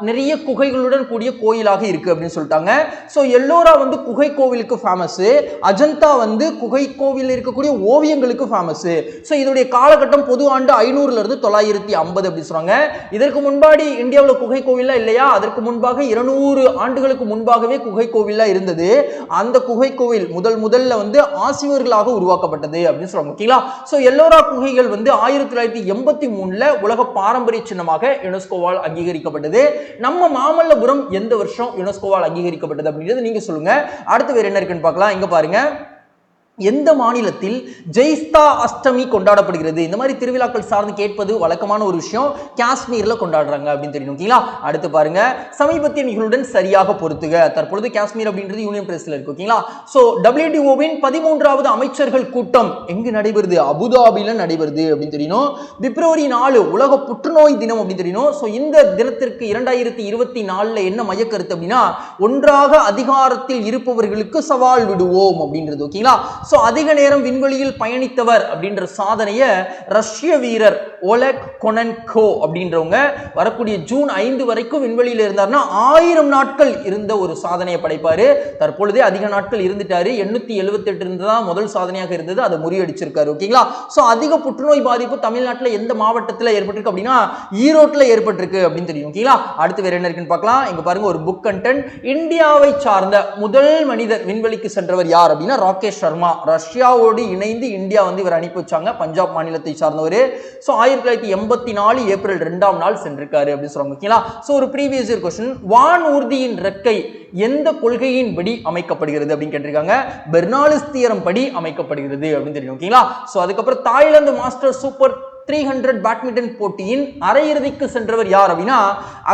நிறைய குகைகளுடன் கூடிய கோயிலாக இருக்கு அப்படின்னு சொல்லிட்டாங்க. ஸோ எல்லோரா வந்து குகை கோவிலுக்கு ஃபேமஸ் அஜந்தா வந்து குகை கோவிலில் இருக்கக்கூடிய ஓவியங்களுக்கு ஃபேமஸ் ஸோ இதோடைய காலகட்டம் பொது ஆண்டு ஐநூறுல இருந்து தொள்ளாயிரத்தி ஐம்பது அப்படின்னு சொல்றாங்க. இதற்கு முன்பாடி இந்தியாவில் குகை கோவில்லாம் இல்லையா? அதற்கு முன்பாக இருநூறு ஆண்டுகளுக்கு முன்பாகவே குகை கோவில்லாம் இருந்தது. அந்த குகை கோவில் முதல் முதல்ல வந்து ஆசிரியர்களாக உருவாக்கப்பட்டது அப்படின்னு சொல்றாங்க. ஓகேங்களா? ஸோ எல்லோரா குகைகள் வந்து ஆயிரத்தி தொள்ளாயிரத்தி எண்பத்தி மூணுல உலக பாரம்பரிய சின்னமாக யுனெஸ்கோ யுனெஸ்கோவால் அங்கீகரிக்கப்பட்டது. நம்ம மாமல்லபுரம் எந்த வருஷம் யுனெஸ்கோவால் அங்கீகரிக்கப்பட்டது அப்படின்றது நீங்க சொல்லுங்க. அடுத்து வேறு என்ன இருக்குன்னு பார்க்கலாம். இங்க பாருங்க. எந்த மாநிலத்தில் ஜெய்ஸ்தா அஷ்டமி கொண்டாடப்படுகிறது? இந்த மாதிரி திருவிழாக்கள் சார்ந்து கேட்பது வழக்கமான ஒரு விஷயம். காஷ்மீர்ல கொண்டாடுறாங்க அப்படின்னு தெரியும் ஓகேங்களா? அடுத்து பாருங்க. சமீபத்திய நிகழ்வுடன் சரியாக பொறுத்துக தற்பொழுது காஷ்மீர் அப்படின்றது யூனியன் பிரதேசத்தில் இருக்கு ஓகேங்களா? ஸோ டபிள்யூடிஓவின் பதிமூன்றாவது அமைச்சர்கள் கூட்டம் எங்கு நடைபெறுது? அபுதாபில நடைபெறுது அப்படின்னு தெரியணும் பிப்ரவரி நாலு உலக புற்றுநோய் தினம் அப்படின்னு தெரியணும் ஸோ இந்த தினத்திற்கு இரண்டாயிரத்தி இருபத்தி நாலுல என்ன மையக்கருத்து அப்படின்னா ஒன்றாக அதிகாரத்தில் இருப்பவர்களுக்கு சவால் விடுவோம் அப்படின்றது ஓகேங்களா? ஸோ அதிக நேரம் விண்வெளியில் பயணித்தவர் அப்படின்ற சாதனையை ரஷ்ய வீரர் ஒலக் கொனன்கோ அப்படின்றவங்க வரக்கூடிய ஜூன் ஐந்து வரைக்கும் விண்வெளியில் இருந்தார்னா ஆயிரம் நாட்கள் இருந்த ஒரு சாதனையை படைப்பாரு. தற்பொழுதே அதிக நாட்கள் இருந்துட்டாரு. எண்ணூத்தி எழுபத்தி எட்டு இருந்து தான் முதல் சாதனையாக இருந்தது. அதை முறியடிச்சிருக்காரு. ஓகேங்களா ஸோ அதிக புற்றுநோய் பாதிப்பு தமிழ்நாட்டில் எந்த மாவட்டத்தில் ஏற்பட்டிருக்கு அப்படின்னா ஈரோட்டில் ஏற்பட்டிருக்கு அப்படின்னு தெரியும். ஓகேங்களா அடுத்து வேற என்ன இருக்குன்னு பார்க்கலாம். இங்கே பாருங்க ஒரு புக் கண்டென்ட் இந்தியாவை சார்ந்த முதல் மனிதர் விண்வெளிக்கு சென்றவர் யார் அப்படின்னா ராகேஷ் சர்மா. ரஷ்யாவோடு இணைந்து இந்தியா வந்து இவர் அனுப்பி வச்சாங்க. பஞ்சாப் மாநிலத்தை சார்ந்தவர். ஸோ ஆயிரத்தி தொள்ளாயிரத்தி எண்பத்தி நாலு ஏப்ரல் ரெண்டாம் நாள் சென்றிருக்காரு அப்படின்னு சொல்றாங்க ஓகேங்களா? ஸோ ஒரு ப்ரீவியஸ் இயர் கொஸ்டின் வான் ஊர்தியின் ரெக்கை எந்த கொள்கையின்படி அமைக்கப்படுகிறது அப்படின்னு கேட்டிருக்காங்க. பெர்னாலிஸ் தியரம் படி அமைக்கப்படுகிறது அப்படின்னு தெரியும் ஓகேங்களா? ஸோ அதுக்கப்புறம் Thailand master super three hundred badminton போட்டியின் அரையிறுதிக்கு சென்றவர் யார் அப்படின்னா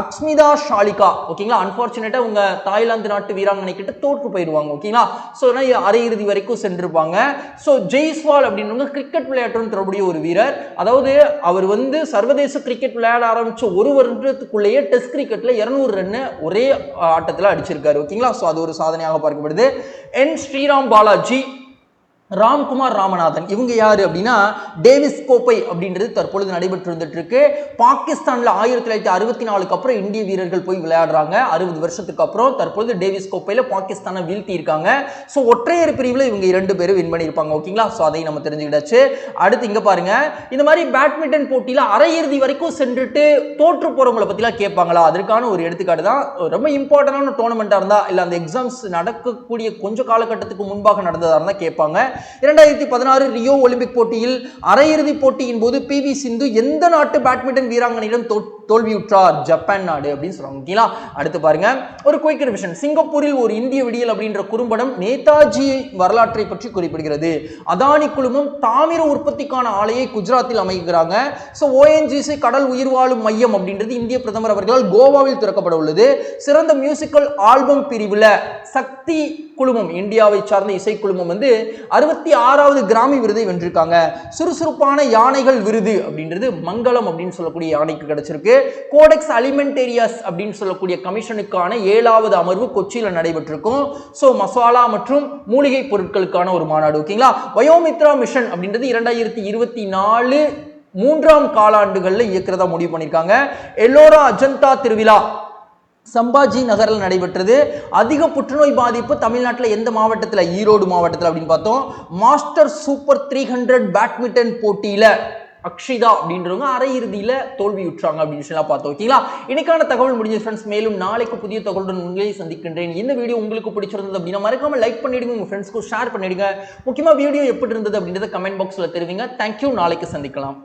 அக்ஸ்மிதா ஷாலிகா. ஓகேங்களா அன்பார்ச்சுனேட்டா உங்க தாய்லாந்து நாட்டு வீராங்கனை கிட்ட தோற்று போயிடுவாங்க. ஓகேங்களா ஸோ அரையிறுதி வரைக்கும் சென்றிருப்பாங்க. ஸோ ஜெய்ஸ்வால் அப்படின்றவங்க கிரிக்கெட் விளையாட்டுடன் தொடர்புடைய ஒரு வீரர். அதாவது அவர் வந்து சர்வதேச கிரிக்கெட் விளையாட ஆரம்பிச்ச ஒரு வருடத்துக்குள்ளேயே டெஸ்ட் கிரிக்கெட்ல இருநூறு ரன்னு ஒரே ஆட்டத்தில் அடிச்சிருக்காரு. ஓகேங்களா ஸோ அது ஒரு சாதனையாக பார்க்கப்படுது. என் ஸ்ரீராம் பாலாஜி ராம்குமார் ராமநாதன். இவங்க யாரு அப்படின்னா டேவிஸ் கோப்பை அப்படின்றது தற்பொழுது நடைபெற்று வந்துட்டு இருக்கு ஆயிரத்தி தொள்ளாயிரத்தி அறுபத்தி நாலுக்கு அப்புறம் இந்திய வீரர்கள் போய் விளையாடுறாங்க. அறுபது வருஷத்துக்கு அப்புறம் தற்பொழுது டேவிஸ் கோப்பையில் பாகிஸ்தானை வீழ்த்தி இருக்காங்க ஸோ ஒற்றையர் பிரிவில் இவங்க இரண்டு பேரும் வின் பண்ணியிருப்பாங்க. ஓகேங்களா ஸோ அதையும் நம்ம தெரிஞ்சுக்கிடாச்சு. அடுத்து இங்கே பாருங்க. இந்த மாதிரி பேட்மிண்டன் போட்டியில் அரையிறுதி வரைக்கும் சென்றுட்டு தோற்று போகிறவங்களை பற்றிலாம் கேட்பாங்களா? அதற்கான ஒரு எடுத்துக்காட்டு தான். ரொம்ப இம்பார்ட்டண்டான டோர்னமெண்ட்டாக இருந்தால் இல்லை அந்த எக்ஸாம்ஸ் நடக்கக்கூடிய கொஞ்சம் காலகட்டத்துக்கு முன்பாக நடந்ததாக இருந்தால் கேட்பாங்க. இரண்டாயிரத்தி பதினாறு ரியோ ஒலிம்பிக் போட்டியில் அரையிறுதிப் போட்டியின் போது பி வி சிந்து எந்த நாட்டு பேட்மிண்டன் வீராங்கனையிடம் தொட்டு தோல்வியுற்றார் ஜப்பான் நாடு அப்படின்னு சொல்றாங்க ஓகேங்களா? அடுத்து பாருங்க. ஒரு குயிக் ரிவிஷன் சிங்கப்பூரில் ஒரு இந்திய விடியல் அப்படின்ற குறும்படம் நேதாஜி வரலாற்றை பற்றி குறிப்பிடுகிறது. அதானி குழுமம் தாமிர உற்பத்திக்கான ஆலையை குஜராத்தில் அமைக்கிறாங்க. ஸோ ஓஎன்ஜிசி கடல் உயிர் வாழும் மையம் அப்படின்றது இந்திய பிரதமர் அவர்களால் கோவாவில் திறக்கப்பட உள்ளது. சிறந்த மியூசிக்கல் ஆல்பம் பிரிவில் சக்தி குழுமம் இந்தியாவை சார்ந்த இசை குழுமம் வந்து அறுபத்தி ஆறாவது கிராமி விருதை வென்றிருக்காங்க. சுறுசுறுப்பான யானைகள் விருது அப்படின்றது மங்களம் அப்படின்னு சொல்லக்கூடிய யானைக்கு கிடைச்சிருக்கு. கோடெக்ஸ் அலிமெண்டேரியாஸ் அப்படின்னு சொல்லக்கூடிய கமிஷனுக்கான ஏழாவது அமர்வு கொச்சியில் நடைபெற்றிருக்கும். ஸோ மசாலா மற்றும் மூலிகை பொருட்களுக்கான ஒரு மாநாடு ஓகேங்களா வயோமித்ரா மிஷன் அப்படின்றது இரண்டாயிரத்தி இருபத்தி நாலு மூன்றாம் காலாண்டுகளில் இயக்கிறதா முடிவு பண்ணியிருக்காங்க எல்லோரா அஜந்தா திருவிழா சம்பாஜி நகரில் நடைபெற்றது. அதிக புற்றுநோய் பாதிப்பு தமிழ்நாட்டில் எந்த மாவட்டத்தில்? ஈரோடு மாவட்டத்தில் அப்படின்னு பார்த்தோம். Master super three hundred badminton போட்டியில் அக்ஷிதா அப்படின்றவங்க அரையிறுதியில் தோல்வியுற்றாங்க அப்படின்னு சொல்லி பார்த்தோம் ஓகேங்களா? இன்னைக்கான தகவல் முடிஞ்ச ஃப்ரெண்ட்ஸ் மேலும் நாளைக்கு புதிய தகவலுடன் உங்களை சந்திக்கின்றேன். இந்த வீடியோ உங்களுக்கு பிடிச்சிருந்தது அப்படின்னா மறக்காம லைக் பண்ணிடுங்க. உங்க ஃப்ரெண்ட்ஸ்க்கு ஷேர் பண்ணிடுங்க. முக்கியமாக வீடியோ எப்படி இருந்தது அப்படின்றத கமெண்ட் பாக்ஸில் தெரிவிங்க. தேங்க்யூ நாளைக்கு சந்திக்கலாம்.